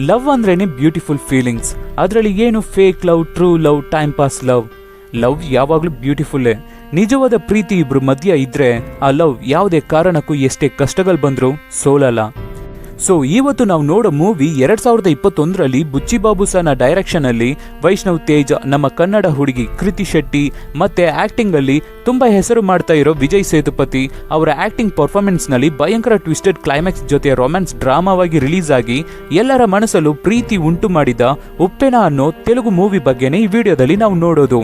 Love ಅಂದ್ರೇನೆ beautiful feelings ಅದರಲ್ಲಿ ಏನು fake love true love time pass love love ಯಾವಾಗಲೂ ಬ್ಯೂಟಿಫುಲ್ಲೇ ನಿಜವಾದ ಪ್ರೀತಿ ಇಬ್ರು ಮಧ್ಯ ಇದ್ರೆ ಆ ಲವ್ ಯಾವುದೇ ಕಾರಣಕ್ಕೂ ಎಷ್ಟೇ ಕಷ್ಟಗಳು ಬಂದರೂ ಸೋಲಲ್ಲ. ಸೊ ಇವತ್ತು ನಾವು ನೋಡೋ ಮೂವಿ ಎರಡ್ ಸಾವಿರದ ಇಪ್ಪತ್ತೊಂದರಲ್ಲಿ ಬುಚ್ಚಿಬಾಬು ಸನ ಡೈರೆಕ್ಷನ್ ಅಲ್ಲಿ ವೈಷ್ಣವ್ ತೇಜ್, ನಮ್ಮ ಕನ್ನಡ ಹುಡುಗಿ ಕೃತಿ ಶೆಟ್ಟಿ ಮತ್ತೆ ಆಕ್ಟಿಂಗ್ ಅಲ್ಲಿ ತುಂಬಾ ಹೆಸರು ಮಾಡ್ತಾ ಇರೋ ವಿಜಯ್ ಸೇತುಪತಿ ಅವರ ಆಕ್ಟಿಂಗ್ ಪರ್ಫಾರ್ಮೆನ್ಸ್ನಲ್ಲಿ ಭಯಂಕರ ಟ್ವಿಸ್ಟೆಡ್ ಕ್ಲೈಮ್ಯಾಕ್ಸ್ ಜೊತೆ ರೊಮ್ಯಾನ್ಸ್ ಡ್ರಾಮಾವಾಗಿ ರಿಲೀಸ್ ಆಗಿ ಎಲ್ಲರ ಮನಸ್ಸಲ್ಲೂ ಪ್ರೀತಿ ಉಂಟು ಮಾಡಿದ ಉಪ್ಪೆನ ಅನ್ನೋ ತೆಲುಗು ಮೂವಿ ಬಗ್ಗೆನೇ ಈ ವಿಡಿಯೋದಲ್ಲಿ ನಾವು ನೋಡೋದು.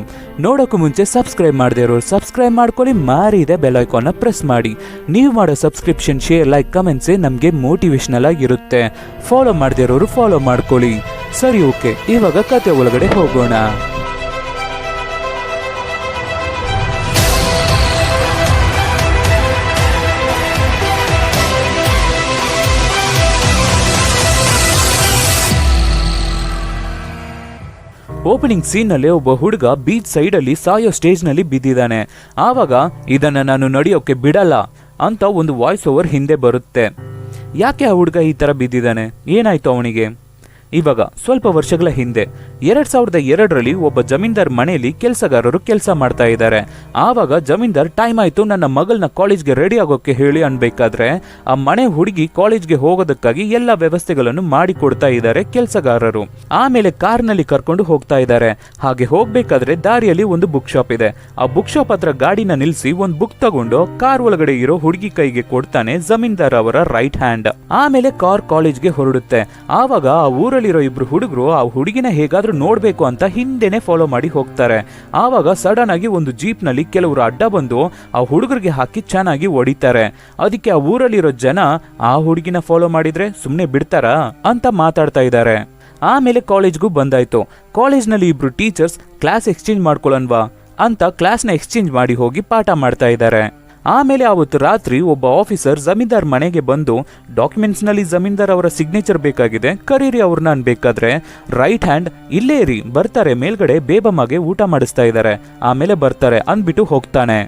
ನೋಡೋಕ್ಕೂ ಮುಂಚೆ ಸಬ್ಸ್ಕ್ರೈಬ್ ಮಾಡದೇ ಇರೋರು ಸಬ್ಸ್ಕ್ರೈಬ್ ಮಾಡ್ಕೊಳ್ಳಿ, ಮಾರಿದೆ ಬೆಲ್ ಐಕಾನ್ನ ಪ್ರೆಸ್ ಮಾಡಿ. ನೀವು ಮಾಡೋ ಸಬ್ಸ್ಕ್ರಿಪ್ಷನ್ ಶೇರ್ ಲೈಕ್ ಕಮೆಂಟ್ಸೇ ನಮಗೆ ಮೋಟಿವೇಶನಲ್ ಆಗಿರುತ್ತೆ ಫಾಲೋ ಮಾಡದಿರೋರು ಫಾಲೋ ಮಾಡ್ಕೊಳ್ಳಿ. ಸರಿ ಓಕೆ ಇವಾಗ ಕತೆ ಒಳಗಡೆ ಹೋಗೋಣ. ಓಪನಿಂಗ್ ಸೀನ್ನಲ್ಲಿ ಒಬ್ಬ ಹುಡುಗ ಬೀಚ್ ಸೈಡ್ ಅಲ್ಲಿ ಸಾಯೋ ಸ್ಟೇಜ್ನಲ್ಲಿ ಬಿದ್ದಿದ್ದಾನೆ. ಆವಾಗ, ಇದನ್ನ ನಾನು ನಡೆಯೋಕೆ ಬಿಡಲ್ಲ ಅಂತ ಒಂದು ವಾಯ್ಸ್ ಓವರ್ ಹಿಂದೆ ಬರುತ್ತೆ. ಯಾಕೆ ಆ ಹುಡುಗ ಈ ತರ ಬಿದ್ದಿದ್ದಾನೆ? ಏನಾಯ್ತು ಅವನಿಗೆ? ಇವಾಗ ಸ್ವಲ್ಪ ವರ್ಷಗಳ ಹಿಂದೆ, ಎರಡ್ ಸಾವಿರದ ಎರಡರಲ್ಲಿ ಒಬ್ಬ ಜಮೀನ್ದಾರ್ ಮನೆಯಲ್ಲಿ ಕೆಲಸಗಾರರು ಕೆಲಸ ಮಾಡ್ತಾ ಇದ್ದಾರೆ. ಆವಾಗ ಜಮೀನ್ದಾರ್ ಟೈಮ್ ಆಯ್ತು, ನನ್ನ ಮಗಳನ್ನ ಕಾಲೇಜ್ಗೆ ರೆಡಿ ಆಗೋಕೆ ಹೇಳಿ ಅನ್ಬೇಕಾದ್ರೆ, ಆ ಮನೆ ಹುಡುಗಿ ಕಾಲೇಜ್ಗೆ ಹೋಗೋದಕ್ಕಾಗಿ ಎಲ್ಲ ವ್ಯವಸ್ಥೆಗಳನ್ನು ಮಾಡಿಕೊಡ್ತಾ ಇದ್ದಾರೆ ಕೆಲಸಗಾರರು. ಆಮೇಲೆ ಕಾರ್ನಲ್ಲಿ ಕರ್ಕೊಂಡು ಹೋಗ್ತಾ ಇದ್ದಾರೆ. ಹಾಗೆ ಹೋಗ್ಬೇಕಾದ್ರೆ ದಾರಿಯಲ್ಲಿ ಒಂದು ಬುಕ್ ಶಾಪ್ ಇದೆ. ಆ ಬುಕ್ ಶಾಪ್ ಹತ್ರ ಗಾಡಿನ ನಿಲ್ಸಿ ಒಂದು ಬುಕ್ ತಗೊಂಡು ಕಾರ್ ಒಳಗಡೆ ಇರೋ ಹುಡುಗಿ ಕೈಗೆ ಕೊಡ್ತಾನೆ ಜಮೀನ್ದಾರ್ ಅವರ ರೈಟ್ ಹ್ಯಾಂಡ್. ಆಮೇಲೆ ಕಾರ್ ಕಾಲೇಜ್ಗೆ ಹೊರಡುತ್ತೆ. ಆವಾಗ ಆ ಊರಲ್ಲಿರೋ ಇಬ್ರು ಹುಡುಗರು ಆ ಹುಡುಗಿನ ಹೇಗಾದ್ರೂ ನೋಡಬೇಕು ಅಂತ ಹಿಂದೆನೆ ಫಾಲೋ ಮಾಡಿ ಹೋಗ್ತಾರೆ. ಆವಾಗ ಸಡನ್ ಆಗಿ ಒಂದು ಜೀಪ್ನಲ್ಲಿ ಕೆಲವರು ಅಡ್ಡ ಬಂದು ಆ ಹುಡುಗರಿಗೆ ಹಾಕಿ ಚೆನ್ನಾಗಿ ಹೊಡಿತಾರೆ. ಅದಕ್ಕೆ ಆ ಊರಲ್ಲಿರೋ ಜನ, ಆ ಹುಡುಗಿನ ಫಾಲೋ ಮಾಡಿದ್ರೆ ಸುಮ್ಮನೆ ಬಿಡ್ತಾರಾ? ಅಂತ ಮಾತಾಡ್ತಾ ಇದ್ದಾರೆ. ಆಮೇಲೆ ಕಾಲೇಜ್ಗೂ ಬಂದಾಯ್ತು. ಕಾಲೇಜ್ನಲ್ಲಿ ಇಬ್ರು ಟೀಚರ್ಸ್, ಕ್ಲಾಸ್ ಎಕ್ಸ್ಚೇಂಜ್ ಮಾಡ್ಕೊಳ್ಳನ್ವಾ ಅಂತ ಕ್ಲಾಸ್ನ ಎಕ್ಸ್ಚೇಂಜ್ ಮಾಡಿ ಹೋಗಿ ಪಾಠ ಮಾಡ್ತಾ ಇದ್ದಾರೆ. ಆಮೇಲೆ ಆವತ್ತು ರಾತ್ರಿ ಒಬ್ಬ ಆಫೀಸರ್ ಜಮೀನ್ದಾರ್ ಮನೆಗೆ ಬಂದು ಡಾಕ್ಯುಮೆಂಟ್ಸ್ನಲ್ಲಿ ಜಮೀನ್ದಾರ್ ಅವರ ಸಿಗ್ನೇಚರ್ ಬೇಕಾಗಿದೆ, ಕರೀರಿ ಅವ್ರನ್ನ ಅನ್ಬೇಕಾದ್ರೆ ರೈಟ್ ಹ್ಯಾಂಡ್ ಇಲ್ಲೇ ರೀ ಬರ್ತಾರೆ, ಮೇಲ್ಗಡೆ ಬೇಬಮ್ಮಗೆ ಊಟ ಮಾಡಿಸ್ತಾ ಇದ್ದಾರೆ ಆಮೇಲೆ ಬರ್ತಾರೆ ಅಂದ್ಬಿಟ್ಟು ಹೋಗ್ತಾನೆ.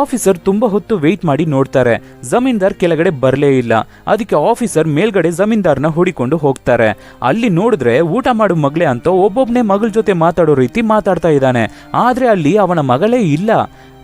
ಆಫೀಸರ್ ತುಂಬಾ ಹೊತ್ತು ವೆಯ್ಟ್ ಮಾಡಿ ನೋಡ್ತಾರೆ, ಜಮೀನ್ದಾರ್ ಕೆಳಗಡೆ ಬರಲೇ ಇಲ್ಲ, ಅದಕ್ಕೆ ಆಫೀಸರ್ ಮೇಲ್ಗಡೆ ಜಮೀನ್ದಾರ್ನ ಹುಡಿಕೊಂಡು ಹೋಗ್ತಾರೆ. ಅಲ್ಲಿ ನೋಡಿದ್ರೆ ಊಟ ಮಾಡು ಮಗಳೇ ಅಂತ ಒಬ್ಬೊಬ್ನೇ ಮಗಳ ಜೊತೆ ಮಾತಾಡೋ ರೀತಿ ಮಾತಾಡ್ತಾ ಇದ್ದಾನೆ, ಆದ್ರೆ ಅಲ್ಲಿ ಅವನ ಮಗಳೇ ಇಲ್ಲ.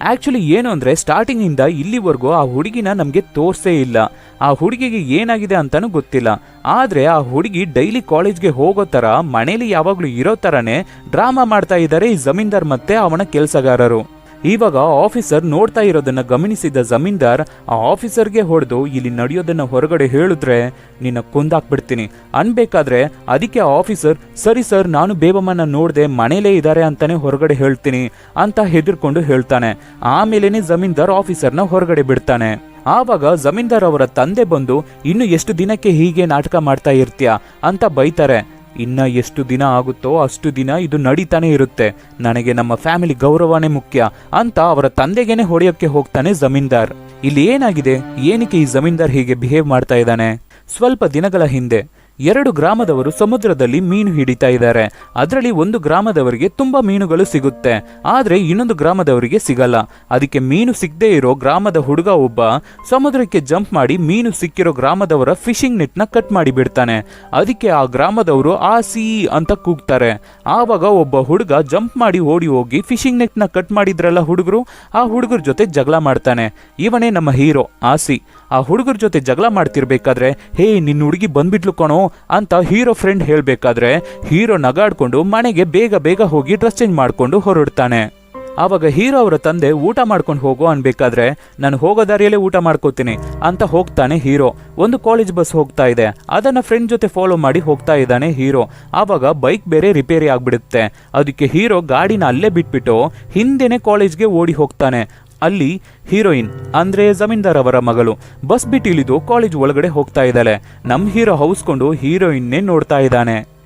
ಆಕ್ಚುಲಿ ಏನು ಅಂದ್ರೆ ಸ್ಟಾರ್ಟಿಂಗ್ ಇಂದ ಇಲ್ಲಿವರೆಗೂ ಆ ಹುಡುಗಿನ ನಮಗೆ ತೋರ್ಸೇ ಇಲ್ಲ. ಆ ಹುಡುಗಿಗೆ ಏನಾಗಿದೆ ಅಂತಾನೂ ಗೊತ್ತಿಲ್ಲ. ಆದ್ರೆ ಆ ಹುಡುಗಿ ಡೈಲಿ ಕಾಲೇಜ್ಗೆ ಹೋಗೋ ತರ, ಮನೇಲಿ ಯಾವಾಗಲೂ ಇರೋ ತರನೇ ಡ್ರಾಮಾ ಮಾಡ್ತಾ ಇದ್ದಾರೆ ಈ ಜಮೀನ್ದಾರ್ ಮತ್ತೆ ಅವನ ಕೆಲಸಗಾರರು. ಇವಾಗ ಆಫೀಸರ್ ನೋಡ್ತಾ ಇರೋದನ್ನ ಗಮನಿಸಿದ ಜಮೀನ್ದಾರ್ ಆ ಆಫೀಸರ್ಗೆ ಹೊಡೆದು ಇಲ್ಲಿ ನಡೆಯೋದನ್ನ ಹೊರಗಡೆ ಹೇಳಿದ್ರೆ ನಿನ್ನ ಕೊಂದಾಕ್ಬಿಡ್ತೀನಿ. ಅನ್ಬೇಕಾದ್ರೆ ಅದಕ್ಕೆ ಆ ಆಫೀಸರ್, ಸರಿ ಸರ್, ನಾನು ಬೇಬಮ್ಮನ ನೋಡದೆ ಮನೇಲೇ ಇದ್ದಾರೆ ಅಂತಾನೆ ಹೊರಗಡೆ ಹೇಳ್ತೀನಿ ಅಂತ ಹೆದರ್ಕೊಂಡು ಹೇಳ್ತಾನೆ. ಆಮೇಲೇನೆ ಜಮೀನ್ದಾರ್ ಆಫೀಸರ್ನ ಹೊರಗಡೆ ಬಿಡ್ತಾನೆ. ಆವಾಗ ಜಮೀನ್ದಾರ್ ಅವರ ತಂದೆ ಬಂದು, ಇನ್ನು ಎಷ್ಟು ದಿನಕ್ಕೆ ಹೀಗೆ ನಾಟಕ ಮಾಡ್ತಾ ಇರ್ತೀಯ? ಅಂತ ಬೈತಾರೆ. ಇನ್ನ ಎಷ್ಟು ದಿನ ಆಗುತ್ತೋ ಅಷ್ಟು ದಿನ ಇದು ನಡೀತಾನೆ ಇರುತ್ತೆ. ನನಗೆ ನಮ್ಮ ಫ್ಯಾಮಿಲಿ ಗೌರವನೇ ಮುಖ್ಯ ಅಂತ ಅವರ ತಂದೆಗೇನೆ ಹೊಡೆಯೋಕ್ಕೆ ಹೋಗ್ತಾನೆ ಜಮೀನ್ದಾರ್. ಇಲ್ಲಿ ಏನಾಗಿದೆ? ಏನಕ್ಕೆ ಈ ಜಮೀನ್ದಾರ್ ಹೀಗೆ ಬಿಹೇವ್ ಮಾಡ್ತಾ ಇದ್ದಾನೆ? ಸ್ವಲ್ಪ ದಿನಗಳ ಹಿಂದೆ ಎರಡು ಗ್ರಾಮದವರು ಸಮುದ್ರದಲ್ಲಿ ಮೀನು ಹಿಡಿತಾ ಇದ್ದಾರೆ. ಅದರಲ್ಲಿ ಒಂದು ಗ್ರಾಮದವರಿಗೆ ತುಂಬಾ ಮೀನುಗಳು ಸಿಗುತ್ತೆ. ಆದ್ರೆ ಇನ್ನೊಂದು ಗ್ರಾಮದವರಿಗೆ ಸಿಗಲ್ಲ. ಅದಕ್ಕೆ ಮೀನು ಸಿಗದೆ ಇರೋ ಗ್ರಾಮದ ಹುಡುಗ ಒಬ್ಬ ಸಮುದ್ರಕ್ಕೆ ಜಂಪ್ ಮಾಡಿ ಮೀನು ಸಿಕ್ಕಿರೋ ಗ್ರಾಮದವರ ಫಿಶಿಂಗ್ ನೆಟ್ನ ಕಟ್ ಮಾಡಿ ಬಿಡ್ತಾನೆ. ಅದಕ್ಕೆ ಆ ಗ್ರಾಮದವರು ಆ ಸಿ ಅಂತ ಕೂಗ್ತಾರೆ. ಆವಾಗ ಒಬ್ಬ ಹುಡುಗ ಜಂಪ್ ಮಾಡಿ ಓಡಿ ಹೋಗಿ ಫಿಶಿಂಗ್ ನೆಟ್ನ ಕಟ್ ಮಾಡಿದ್ರಲ್ಲ ಹುಡುಗರು? ಆ ಹುಡುಗರ ಜೊತೆ ಜಗಳ ಮಾಡ್ತಾನೆ. ಇವನೇ ನಮ್ಮ ಹೀರೋ, ಆಸಿ. ಆ ಹುಡುಗರ ಜೊತೆ ಜಗಳ ಮಾಡ್ತಿರ್ಬೇಕಾದ್ರೆ, ಹೇ, ನಿನ್ನ ಹುಡುಗಿ ಬಂದ್ಬಿಟ್ಲು ಕಣೋ ಅಂತ ಹೀರೋ ಫ್ರೆಂಡ್ ಹೇಳಬೇಕಾದ್ರೆ, ಹೀರೋ ನಗಾಡ್ಕೊಂಡು ಮನೆಗೆ ಬೇಗ ಬೇಗ ಹೋಗಿ ಡ್ರೆಸ್ ಚೇಂಜ್ ಮಾಡ್ಕೊಂಡು ಹೊರಡ್ತಾನೆ. ಆವಾಗ ಹೀರೋ ಅವರ ತಂದೆ ಊಟ ಮಾಡ್ಕೊಂಡು ಹೋಗೋ ಅನ್ಬೇಕಾದ್ರೆ, ನಾನು ಹೋಗೋ ದಾರಿಯಲ್ಲೇ ಊಟ ಮಾಡ್ಕೋತೀನಿ ಅಂತ ಹೋಗ್ತಾನೆ ಹೀರೋ. ಒಂದು ಕಾಲೇಜ್ ಬಸ್ ಹೋಗ್ತಾ ಇದೆ. ಅದನ್ನ ಫ್ರೆಂಡ್ ಜೊತೆ ಫಾಲೋ ಮಾಡಿ ಹೋಗ್ತಾ ಇದ್ದಾನೆ ಹೀರೋ. ಆವಾಗ ಬೈಕ್ ಬೇರೆ ರಿಪೇರಿ ಆಗಿಬಿಡುತ್ತೆ. ಅದಕ್ಕೆ ಹೀರೋ ಗಾಡಿನ ಅಲ್ಲೇ ಬಿಟ್ಬಿಟ್ಟು ಹಿಂದೆನೆ ಕಾಲೇಜ್ಗೆ ಓಡಿ ಹೋಗ್ತಾನೆ. ಅಲ್ಲಿ ಹೀರೋಯಿನ್ ಅಂದ್ರೆ ಜಮೀನ್ದಾರ್ ಅವರ ಮಗಳು ಬಸ್ ಬಿಟ್ಟು ಇಳಿದು ಕಾಲೇಜ್ ಒಳಗಡೆ ಹೋಗ್ತಾ ಇದ್ದಾಳೆ. ನಮ್ಮ ಹೀರೋ ಹೌಸ್ಕೊಂಡು ಹೀರೋಯಿನ್ನೇ ನೋಡ್ತಾ ಇದ್ದಾನೆ.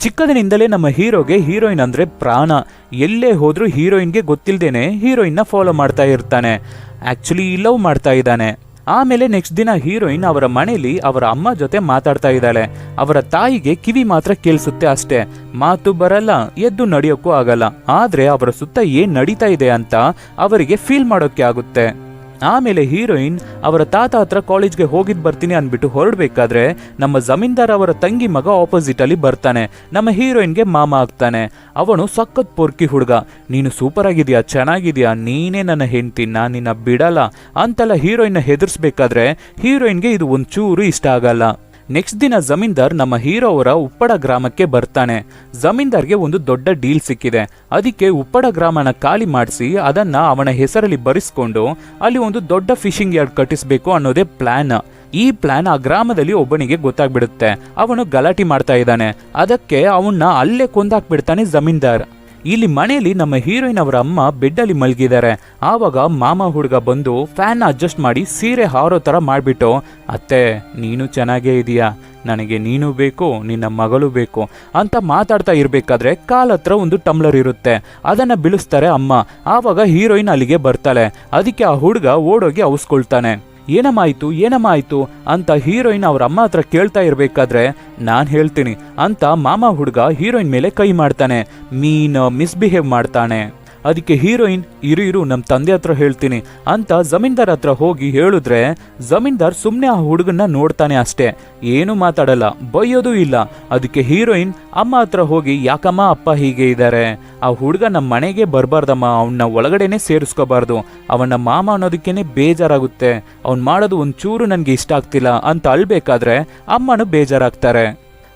ಚಿಕ್ಕದಿನಿಂದಲೇ ನಮ್ಮ ಹೀರೋಗೆ ಹೀರೋಯಿನ್ ಅಂದ್ರೆ ಪ್ರಾಣ. ಎಲ್ಲೇ ಹೋದ್ರೂ ಹೀರೋಯಿನ್ಗೆ ಗೊತ್ತಿಲ್ದೇನೆ ಹೀರೋಯಿನ್ನ ಫಾಲೋ ಮಾಡ್ತಾ ಇರ್ತಾನೆ. ಆಕ್ಚುಲಿ ಲವ್ ಮಾಡ್ತಾ ಇದ್ದಾನೆ. ಆಮೇಲೆ ನೆಕ್ಸ್ಟ್ ದಿನ ಹೀರೋಯಿನ್ ಅವರ ಮನೆಯಲ್ಲಿ ಅವರ ಅಮ್ಮ ಜೊತೆ ಮಾತಾಡ್ತಾ ಇದ್ದಾಳೆ. ಅವರ ತಾಯಿಗೆ ಕಿವಿ ಮಾತ್ರ ಕೇಳಿಸುತ್ತೆ ಅಷ್ಟೇ. ಮಾತು ಬರಲ್ಲ, ಎದ್ದು ನಡೆಯೋಕ್ಕೂ ಆಗಲ್ಲ. ಆದ್ರೆ ಅವರ ಸುತ್ತ ಏನ್ ನಡೀತಾ ಇದೆ ಅಂತ ಅವರಿಗೆ ಫೀಲ್ ಮಾಡೋಕೆ ಆಗುತ್ತೆ. ಆಮೇಲೆ ಹೀರೋಯಿನ್ ಅವರ ತಾತ ಹತ್ರ ಕಾಲೇಜ್ಗೆ ಹೋಗಿದ್ ಬರ್ತೀನಿ ಅಂದ್ಬಿಟ್ಟು ಹೊರಡ್ಬೇಕಾದ್ರೆ ನಮ್ಮ ಜಮೀನ್ದಾರ್ ಅವರ ತಂಗಿ ಮಗ ಆಪೋಸಿಟ್ ಅಲ್ಲಿ ಬರ್ತಾನೆ. ನಮ್ಮ ಹೀರೋಯಿನ್ಗೆ ಮಾಮ ಆಗ್ತಾನೆ. ಅವನು ಸಖತ್ ಪೊರ್ಕಿ ಹುಡುಗ. ನೀನು ಸೂಪರ್ ಆಗಿದ್ಯಾ? ಚೆನ್ನಾಗಿದ್ಯಾ? ನೀನೇ ನನ್ನ ಹೆಂಡ್ತಿ, ನಾನ್ ನಿನ್ನ ಬಿಡಲ್ಲ ಅಂತೆಲ್ಲ ಹೀರೋಯಿನ್ ಹೆದರ್ಸ್ಬೇಕಾದ್ರೆ ಹೀರೋಯಿನ್ಗೆ ಇದು ಒಂಚೂರು ಇಷ್ಟ ಆಗಲ್ಲ. ನೆಕ್ಸ್ಟ್ ದಿನ ಜಮೀನ್ದಾರ್ ನಮ್ಮ ಹೀರೋ ಅವರ ಉಪ್ಪಡ ಗ್ರಾಮಕ್ಕೆ ಬರ್ತಾನೆ. ಜಮೀನ್ದಾರ್ಗೆ ಒಂದು ದೊಡ್ಡ ಡೀಲ್ ಸಿಕ್ಕಿದೆ. ಅದಕ್ಕೆ ಉಪ್ಪಡ ಗ್ರಾಮನ ಖಾಲಿ ಮಾಡಿಸಿ ಅದನ್ನ ಅವನ ಹೆಸರಲ್ಲಿ ಬರಿಸ್ಕೊಂಡು ಅಲ್ಲಿ ಒಂದು ದೊಡ್ಡ ಫಿಶಿಂಗ್ ಯಾರ್ಡ್ ಕಟ್ಟಿಸ್ಬೇಕು ಅನ್ನೋದೇ ಪ್ಲಾನ್. ಈ ಪ್ಲಾನ್ ಆ ಗ್ರಾಮದಲ್ಲಿ ಒಬ್ಬನಿಗೆ ಗೊತ್ತಾಗ್ಬಿಡುತ್ತೆ. ಅವನು ಗಲಾಟೆ ಮಾಡ್ತಾ ಇದ್ದಾನೆ. ಅದಕ್ಕೆ ಅವನ್ನ ಅಲ್ಲೇ ಕೊಂದಾಕ್ಬಿಡ್ತಾನೆ ಜಮೀನ್ದಾರ್. ಇಲ್ಲಿ ಮನೆಯಲ್ಲಿ ನಮ್ಮ ಹೀರೋಯಿನ್ ಅವರ ಅಮ್ಮ ಬೆಡ್ಡಲ್ಲಿ ಮಲಗಿದ್ದಾರೆ. ಆವಾಗ ಮಾಮ ಹುಡುಗ ಬಂದು ಫ್ಯಾನ್ ಅಡ್ಜಸ್ಟ್ ಮಾಡಿ ಸೀರೆ ಹಾರೋ ತರ ಮಾಡಿಬಿಟ್ಟು, ಅತ್ತೆ, ನೀನು ಚೆನ್ನಾಗೇ ಇದೆಯಾ? ನನಗೆ ನೀನು ಬೇಕು, ನಿನ್ನ ಮಗಳು ಬೇಕು ಅಂತ ಮಾತಾಡ್ತಾ ಇರಬೇಕಾದ್ರೆ ಕಾಲ್ ಹತ್ರ ಒಂದು ಟಂಬ್ಲರ್ ಇರುತ್ತೆ. ಅದನ್ನ ಬಿಳಿಸ್ತಾರೆ ಅಮ್ಮ. ಆವಾಗ ಹೀರೋಯಿನ್ ಅಲ್ಲಿಗೆ ಬರ್ತಾಳೆ. ಅದಕ್ಕೆ ಆ ಹುಡುಗ ಓಡೋಗಿ ಅವಸ್ಕೊಳ್ತಾನೆ. ಏನಮ್ಮಾಯ್ತು ಏನಮ್ಮಾಯಿತು ಅಂತ ಹೀರೋಯಿನ್ ಅವ್ರ ಅಮ್ಮ ಹತ್ರ ಕೇಳ್ತಾ ಇರ್ಬೇಕಾದ್ರೆ ನಾನ್ ಹೇಳ್ತೀನಿ. ಅಂತ ಮಾಮ ಹುಡುಗ ಹೀರೋಯಿನ್ ಮೇಲೆ ಕೈ ಮಾಡ್ತಾನೆ. ಮೀನ್ ಮಿಸ್ಬಿಹೇವ್ ಮಾಡ್ತಾನೆ. ಅದಕ್ಕೆ ಹೀರೋಯಿನ್, ಇರು ಇರು ನಮ್ಮ ತಂದೆ ಹತ್ರ ಹೇಳ್ತೀನಿ ಅಂತ ಜಮೀನ್ದಾರ್ ಹತ್ರ ಹೋಗಿ ಹೇಳಿದ್ರೆ, ಜಮೀನ್ದಾರ್ ಸುಮ್ಮನೆ ಆ ಹುಡುಗನ್ನ ನೋಡ್ತಾನೆ ಅಷ್ಟೇ. ಏನು ಮಾತಾಡಲ್ಲ, ಬೈಯೋದು ಇಲ್ಲ. ಅದಕ್ಕೆ ಹೀರೋಯಿನ್, ಅಮ್ಮ ಹತ್ರ ಹೋಗಿ, ಯಾಕಮ್ಮ ಅಪ್ಪ ಹೀಗೆ ಇದ್ದಾರೆ ಆ ಹುಡುಗ ನಮ್ಮ ಮನೆಗೆ ಬರಬಾರ್ದಮ್ಮ ಅವನ್ನ ಒಳಗಡೆನೆ ಸೇರಿಸ್ಕೋಬಾರ್ದು. ಅವನ ಮಾಮ ಅನ್ನೋದಕ್ಕೇನೆ ಬೇಜಾರಾಗುತ್ತೆ. ಅವ್ನು ಮಾಡೋದು ಒಂಚೂರು ನನಗೆ ಇಷ್ಟ ಆಗ್ತಿಲ್ಲ ಅಂತ ಅಳ್ಬೇಕಾದ್ರೆ, ಅಮ್ಮನು ಬೇಜಾರಾಗ್ತಾರೆ.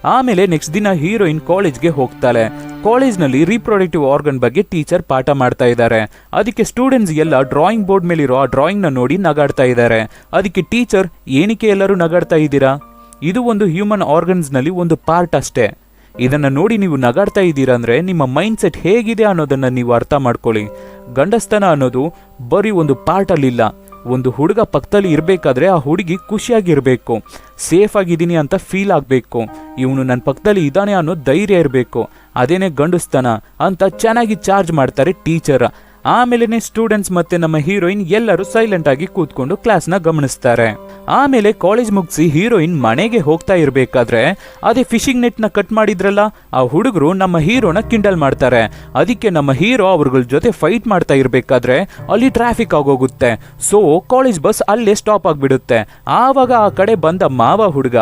ಆಮೇಲೆ ನೆಕ್ಸ್ಟ್ ದಿನ ಹೀರೋಯಿನ್ ಕಾಲೇಜ್ಗೆ ಹೋಗ್ತಾಳೆ. ಕಾಲೇಜ್ನಲ್ಲಿ ರೀಪ್ರೊಡಕ್ಟಿವ್ ಆರ್ಗನ್ ಬಗ್ಗೆ ಟೀಚರ್ ಪಾಠ ಮಾಡ್ತಾ ಇದ್ದಾರೆ. ಅದಕ್ಕೆ ಸ್ಟೂಡೆಂಟ್ಸ್ ಎಲ್ಲ ಡ್ರಾಯಿಂಗ್ ಬೋರ್ಡ್ ಮೇಲಿರೋ ಆ ಡ್ರಾಯಿಂಗ್ನ ನೋಡಿ ನಗಾಡ್ತಾ ಇದ್ದಾರೆ. ಅದಕ್ಕೆ ಟೀಚರ್ ಏನಕ್ಕೆ ಎಲ್ಲರೂ ನಗಾಡ್ತಾ ಇದ್ದೀರಾ? ಇದು ಒಂದು ಹ್ಯೂಮನ್ ಆರ್ಗನ್ಸ್ನಲ್ಲಿ ಒಂದು ಪಾರ್ಟ್ ಅಷ್ಟೇ. ಇದನ್ನ ನೋಡಿ ನೀವು ನಗಾಡ್ತಾ ಇದ್ದೀರಾ ಅಂದ್ರೆ ನಿಮ್ಮ ಮೈಂಡ್ ಸೆಟ್ ಹೇಗಿದೆ ಅನ್ನೋದನ್ನ ನೀವು ಅರ್ಥ ಮಾಡ್ಕೊಳ್ಳಿ. ಗಂಡಸ್ತನ ಅನ್ನೋದು ಬರೀ ಒಂದು ಪಾರ್ಟ್ ಅಲ್ಲಿಲ್ಲ. ಒಂದು ಹುಡುಗ ಪಕ್ಕದಲ್ಲಿ ಇರಬೇಕಾದ್ರೆ ಆ ಹುಡುಗಿ ಖುಷಿಯಾಗಿರಬೇಕು ಸೇಫ್ ಆಗಿದ್ದೀನಿ ಅಂತ ಫೀಲ್ ಆಗಬೇಕು. ಇವನು ನನ್ನ ಪಕ್ಕದಲ್ಲಿ ಇದ್ದಾನೆ ಅನ್ನೋ ಧೈರ್ಯ ಇರಬೇಕು. ಅದೇನೇ ಗಂಡಸ್ತನ ಅಂತ ಚೆನ್ನಾಗಿ ಚಾರ್ಜ್ ಮಾಡ್ತಾರೆ ಟೀಚರ್ ಆಮೇಲೆ ಸ್ಟೂಡೆಂಟ್ಸ್ ಮತ್ತೆ ನಮ್ಮ ಹೀರೋಯಿನ್ ಎಲ್ಲರೂ ಸೈಲೆಂಟ್ ಆಗಿ ಕೂತ್ಕೊಂಡು ಕ್ಲಾಸ್ನ ಗಮನಿಸ್ತಾರೆ. ಆಮೇಲೆ ಕಾಲೇಜ್ ಮುಗಿಸಿ ಹೀರೋಯಿನ್ ಮನೆಗೆ ಹೋಗ್ತಾ ಇರಬೇಕಾದ್ರೆ ಅದೇ ಫಿಶಿಂಗ್ ನೆಟ್ನ ಕಟ್ ಮಾಡಿದ್ರಲ್ಲ, ಆ ಹುಡುಗರು ನಮ್ಮ ಹೀರೋನ ಕಿಂಡಲ್ ಮಾಡ್ತಾರೆ. ಅದಕ್ಕೆ ನಮ್ಮ ಹೀರೋ ಅವ್ರಗಳ ಜೊತೆ ಫೈಟ್ ಮಾಡ್ತಾ ಇರಬೇಕಾದ್ರೆ ಅಲ್ಲಿ ಟ್ರಾಫಿಕ್ ಆಗೋಗುತ್ತೆ. ಸೊ ಕಾಲೇಜ್ ಬಸ್ ಅಲ್ಲೇ ಸ್ಟಾಪ್ ಆಗಿಬಿಡುತ್ತೆ. ಆವಾಗ ಆ ಕಡೆ ಬಂದ ಮಾವ ಹುಡುಗ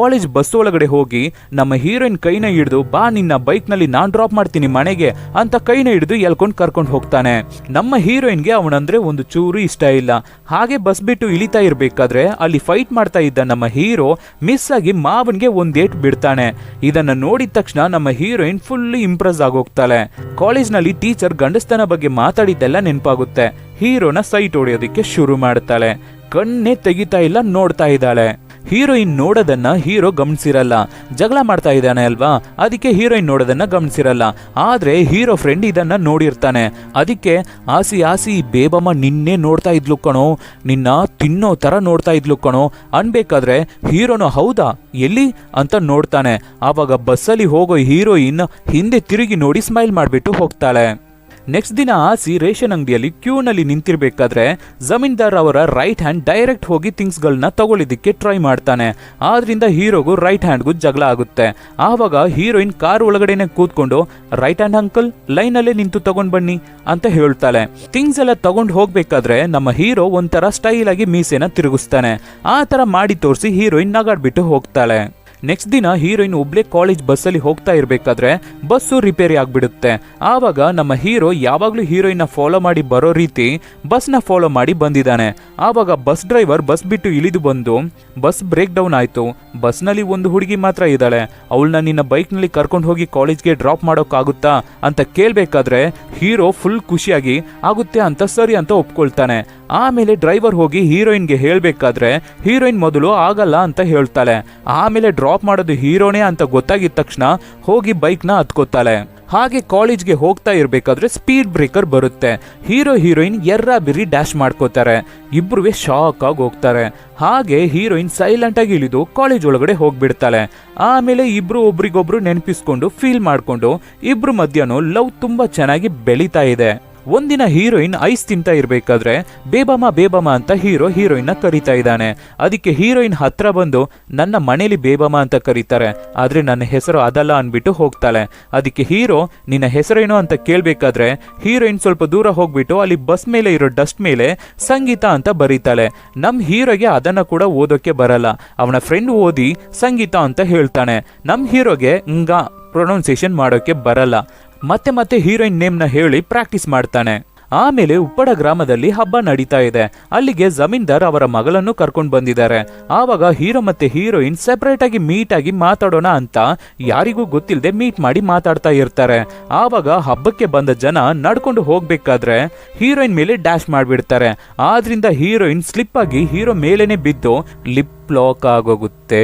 ಕಾಲೇಜ್ ಬಸ್ ಒಳಗಡೆ ಹೋಗಿ, ನಮ್ಮ ಹೀರೋಯಿನ್ ಕೈನ ಹಿಡಿದು, ಬಾ ನಿನ್ನ ಬೈಕ್ನಲ್ಲಿ ನಾನ್ ಡ್ರಾಪ್ ಮಾಡ್ತೀನಿ ಮನೆಗೆ ಅಂತ ಕೈನ ಹಿಡಿದು ಎಲ್ಕೊಂಡು ಕರ್ಕೊಂಡು ಹೋಗ್ತಾನೆ. ನಮ್ಮ ಹೀರೋಯಿನ್ಗೆ ಅವನಂದ್ರೆ ಒಂದು ಚೂರು ಇಷ್ಟ ಇಲ್ಲ. ಹಾಗೆ ಬಸ್ ಬಿಟ್ಟು ಇಳಿತಾ ಇರಬೇಕಾದ್ರೆ ಅಲ್ಲಿ ಫೈಟ್ ಮಾಡ್ತಾ ಇದ್ದ ನಮ್ಮ ಹೀರೋ ಮಿಸ್ ಆಗಿ ಮಾವನ್ಗೆ ಒಂದ್ ಏಟ್ ಬಿಡ್ತಾನೆ. ಇದನ್ನ ನೋಡಿದ ತಕ್ಷಣ ನಮ್ಮ ಹೀರೋಯಿನ್ ಫುಲ್ ಇಂಪ್ರೆಸ್ ಆಗೋಗ್ತಾಳೆ. ಕಾಲೇಜ್ನಲ್ಲಿ ಟೀಚರ್ ಗಂಡಸ್ತನ ಬಗ್ಗೆ ಮಾತಾಡಿದ್ದೆಲ್ಲ ನೆನಪಾಗುತ್ತೆ. ಹೀರೋನ ಸೈಟ್ ಹೊಡೆಯೋದಕ್ಕೆ ಶುರು ಮಾಡ್ತಾಳೆ. ಕಣ್ಣೇ ತೆಗಿತಾ ಇಲ್ಲ, ನೋಡ್ತಾ ಇದ್ದಾಳೆ. ಹೀರೋಯಿನ್ ನೋಡೋದನ್ನ ಹೀರೋ ಗಮನಿಸಿರಲ್ಲ. ಜಗಳ ಮಾಡ್ತಾ ಇದ್ದಾನೆ ಅಲ್ವಾ? ಅದಕ್ಕೆ ಹೀರೋಯಿನ್ ನೋಡೋದನ್ನ ಗಮನಿಸಿರಲ್ಲ. ಆದ್ರೆ ಹೀರೋ ಫ್ರೆಂಡ್ ಇದನ್ನ ನೋಡಿರ್ತಾನೆ. ಅದಕ್ಕೆ ಆಸಿ ಆಸಿ ಬೇಬಮ್ಮ ನಿನ್ನೆ ನೋಡ್ತಾ ಇದ್ಲು ಕಣೋ. ನಿನ್ನ ತಿನ್ನೋ ತರ ನೋಡ್ತಾ ಇದ್ಲು ಕಣೋ. ಅನ್ಬೇಕಾದ್ರೆ ಹೀರೋನು ಹೌದಾ? ಎಲ್ಲಿ? ಅಂತ ನೋಡ್ತಾನೆ. ಆವಾಗ ಬಸ್ಸಲ್ಲಿ ಹೋಗೋ ಹೀರೋಯಿನ್ ಹಿಂದೆ ತಿರುಗಿ ನೋಡಿ ಸ್ಮೈಲ್ ಮಾಡಿಬಿಟ್ಟು ಹೋಗ್ತಾಳೆ. ನೆಕ್ಸ್ಟ್ ದಿನ ಆಸಿ ರೇಷನ್ ಅಂಗಡಿಯಲ್ಲಿ ಕ್ಯೂನಲ್ಲಿ ನಿಂತಿರ್ಬೇಕಾದ್ರೆ ಜಮೀನ್ದಾರ್ ಅವರ ರೈಟ್ ಹ್ಯಾಂಡ್ ಡೈರೆಕ್ಟ್ ಹೋಗಿ ಥಿಂಗ್ಸ್ಗಳನ್ನ ತಗೊಳ್ಳೋದಿಕ್ಕೆ ಟ್ರೈ ಮಾಡ್ತಾನೆ. ಆದ್ರಿಂದ ಹೀರೋಗೂ ರೈಟ್ ಹ್ಯಾಂಡ್ಗೂ ಜಗಳ ಆಗುತ್ತೆ. ಆವಾಗ ಹೀರೋಯಿನ್ ಕಾರ್ ಒಳಗಡೆನೆ ಕೂತ್ಕೊಂಡು ರೈಟ್ ಹ್ಯಾಂಡ್ ಅಂಕಲ್ ಲೈನಲ್ಲೇ ನಿಂತು ತಗೊಂಡ್ ಬನ್ನಿ ಅಂತ ಹೇಳ್ತಾಳೆ. ಥಿಂಗ್ಸ್ ಎಲ್ಲ ತಗೊಂಡ್ ಹೋಗ್ಬೇಕಾದ್ರೆ ನಮ್ಮ ಹೀರೋ ಒಂಥರ ಸ್ಟೈಲ್ ಆಗಿ ಮೀಸೆನ ತಿರುಗಿಸ್ತಾನೆ. ಆ ತರ ಮಾಡಿ ತೋರಿಸಿ ಹೀರೋಯಿನ್ ನಗಾಡ್ಬಿಟ್ಟು ಹೋಗ್ತಾಳೆ. ನೆಕ್ಸ್ಟ್ ದಿನ ಹೀರೋಯಿನ್ ಒಬ್ಳೆ ಕಾಲೇಜ್ ಬಸ್ಸಲ್ಲಿ ಹೋಗ್ತಾ ಇರಬೇಕಾದ್ರೆ ಬಸ್ಸು ರಿಪೇರಿ ಆಗಿಬಿಡುತ್ತೆ. ಆವಾಗ ನಮ್ಮ ಹೀರೋ ಯಾವಾಗಲೂ ಹೀರೋಯಿನ್ನ ಫಾಲೋ ಮಾಡಿ ಬರೋ ರೀತಿ ಬಸ್ನ ಫಾಲೋ ಮಾಡಿ ಬಂದಿದ್ದಾನೆ. ಆವಾಗ ಬಸ್ ಡ್ರೈವರ್ ಬಸ್ ಬಿಟ್ಟು ಇಳಿದು ಬಂದು ಬಸ್ ಬ್ರೇಕ್ ಡೌನ್ ಆಯಿತು. ಬಸ್ನಲ್ಲಿ ಒಂದು ಹುಡುಗಿ ಮಾತ್ರ ಇದ್ದಾಳೆ. ಅವಳನ್ನ ನಿನ್ನ ಬೈಕ್ನಲ್ಲಿ ಕರ್ಕೊಂಡು ಹೋಗಿ ಕಾಲೇಜ್ಗೆ ಡ್ರಾಪ್ ಮಾಡೋಕ್ಕಾಗುತ್ತಾ ಅಂತ ಕೇಳಬೇಕಾದ್ರೆ ಹೀರೋ ಫುಲ್ ಖುಷಿಯಾಗಿ ಆಗುತ್ತೆ ಅಂತ ಸರಿ ಅಂತ ಒಪ್ಕೊಳ್ತಾನೆ. ಆಮೇಲೆ ಡ್ರೈವರ್ ಹೋಗಿ ಹೀರೋಯಿನ್ಗೆ ಹೇಳಬೇಕಾದ್ರೆ ಹೀರೋಯಿನ್ ಮೊದಲು ಆಗಲ್ಲ ಅಂತ ಹೇಳ್ತಾಳೆ. ಆಮೇಲೆ ಡ್ರಾಪ್ ಮಾಡೋದು ಹೀರೋನೇ ಅಂತ ಗೊತ್ತಾಗಿದ್ದ ತಕ್ಷಣ ಹೋಗಿ ಬೈಕ್ನ ಹತ್ಕೋತಾಳೆ. ಹಾಗೆ ಕಾಲೇಜ್ಗೆ ಹೋಗ್ತಾ ಇರಬೇಕಾದ್ರೆ ಸ್ಪೀಡ್ ಬ್ರೇಕರ್ ಬರುತ್ತೆ. ಹೀರೋ, ಹೀರೋಯಿನ್ ಎರ್ರಾ ಬಿರಿ ಡ್ಯಾಶ್ ಮಾಡ್ಕೋತಾರೆ. ಇಬ್ರು ಶಾಕ್ ಆಗಿ ಹೋಗ್ತಾರೆ. ಹಾಗೆ ಹೀರೋಯಿನ್ ಸೈಲೆಂಟ್ ಆಗಿ ಇಳಿದು ಕಾಲೇಜ್ ಒಳಗಡೆ ಹೋಗ್ಬಿಡ್ತಾಳೆ. ಆಮೇಲೆ ಇಬ್ರು ಒಬ್ರಿಗೊಬ್ರು ನೆನಪಿಸ್ಕೊಂಡು ಫೀಲ್ ಮಾಡ್ಕೊಂಡು ಇಬ್ರು ಮಧ್ಯಾಹ್ನ ಲವ್ ತುಂಬಾ ಚೆನ್ನಾಗಿ ಬೆಳೀತಾ ಇದೆ. ಒಂದಿನ ಹೀರೋಯಿನ್ ಐಸ್ ತಿಂತಾ ಇರಬೇಕಾದ್ರೆ ಬೇಬಮ್ಮ ಬೇಬಮ್ಮ ಅಂತ ಹೀರೋ ಹೀರೋಯಿನ್ನ ಕರಿತಾ ಇದ್ದಾನೆ. ಅದಕ್ಕೆ ಹೀರೋಯಿನ್ ಹತ್ರ ಬಂದು ನನ್ನ ಮನೇಲಿ ಬೇಬಮ್ಮ ಅಂತ ಕರೀತಾರೆ. ಆದ್ರೆ ನನ್ನ ಹೆಸರು ಅದಲ್ಲ ಅಂದ್ಬಿಟ್ಟು ಹೋಗ್ತಾಳೆ. ಅದಕ್ಕೆ ಹೀರೋ, ನಿನ್ನ ಹೆಸರೇನು ಅಂತ ಕೇಳಬೇಕಾದ್ರೆ ಹೀರೋಯಿನ್ ಸ್ವಲ್ಪ ದೂರ ಹೋಗ್ಬಿಟ್ಟು ಅಲ್ಲಿ ಬಸ್ ಮೇಲೆ ಇರೋ ಡಸ್ಟ್ ಮೇಲೆ ಸಂಗೀತ ಅಂತ ಬರೀತಾಳೆ. ನಮ್ಮ ಹೀರೋಗೆ ಅದನ್ನ ಕೂಡ ಓದೋಕೆ ಬರಲ್ಲ. ಅವನ ಫ್ರೆಂಡ್ ಓದಿ ಸಂಗೀತ ಅಂತ ಹೇಳ್ತಾನೆ. ನಮ್ಮ ಹೀರೋಗೆ ಹಂಗ ಪ್ರೊನೌನ್ಸಿಯೇಷನ್ ಮಾಡೋಕೆ ಬರಲ್ಲ. ಮತ್ತೆ ಮತ್ತೆ ಹೀರೋಯಿನ್ ನೇಮ್ನ ಹೇಳಿ ಪ್ರಾಕ್ಟೀಸ್ ಮಾಡ್ತಾನೆ. ಆಮೇಲೆ ಉಪ್ಪಡ ಗ್ರಾಮದಲ್ಲಿ ಹಬ್ಬ ನಡೀತಾ ಇದೆ. ಅಲ್ಲಿಗೆ ಜಮೀನ್ದಾರ್ ಅವರ ಮಗಳನ್ನು ಕರ್ಕೊಂಡು ಬಂದಿದ್ದಾರೆ. ಆವಾಗ ಹೀರೋ ಮತ್ತೆ ಹೀರೋಯಿನ್ ಸೆಪರೇಟ್ ಆಗಿ ಮೀಟ್ ಆಗಿ ಮಾತಾಡೋಣ ಅಂತ ಯಾರಿಗೂ ಗೊತ್ತಿಲ್ಲದೆ ಮೀಟ್ ಮಾಡಿ ಮಾತಾಡ್ತಾ ಇರ್ತಾರೆ. ಆವಾಗ ಹಬ್ಬಕ್ಕೆ ಬಂದ ಜನ ನಡ್ಕೊಂಡು ಹೋಗ್ಬೇಕಾದ್ರೆ ಹೀರೋಯಿನ್ ಮೇಲೆ ಡ್ಯಾಶ್ ಮಾಡಿಬಿಡ್ತಾರೆ. ಆದ್ರಿಂದ ಹೀರೋಯಿನ್ ಸ್ಲಿಪ್ ಆಗಿ ಹೀರೋ ಮೇಲೇನೆ ಬಿದ್ದು ಲಿಪ್ ಲಾಕ್ ಆಗೋಗುತ್ತೆ.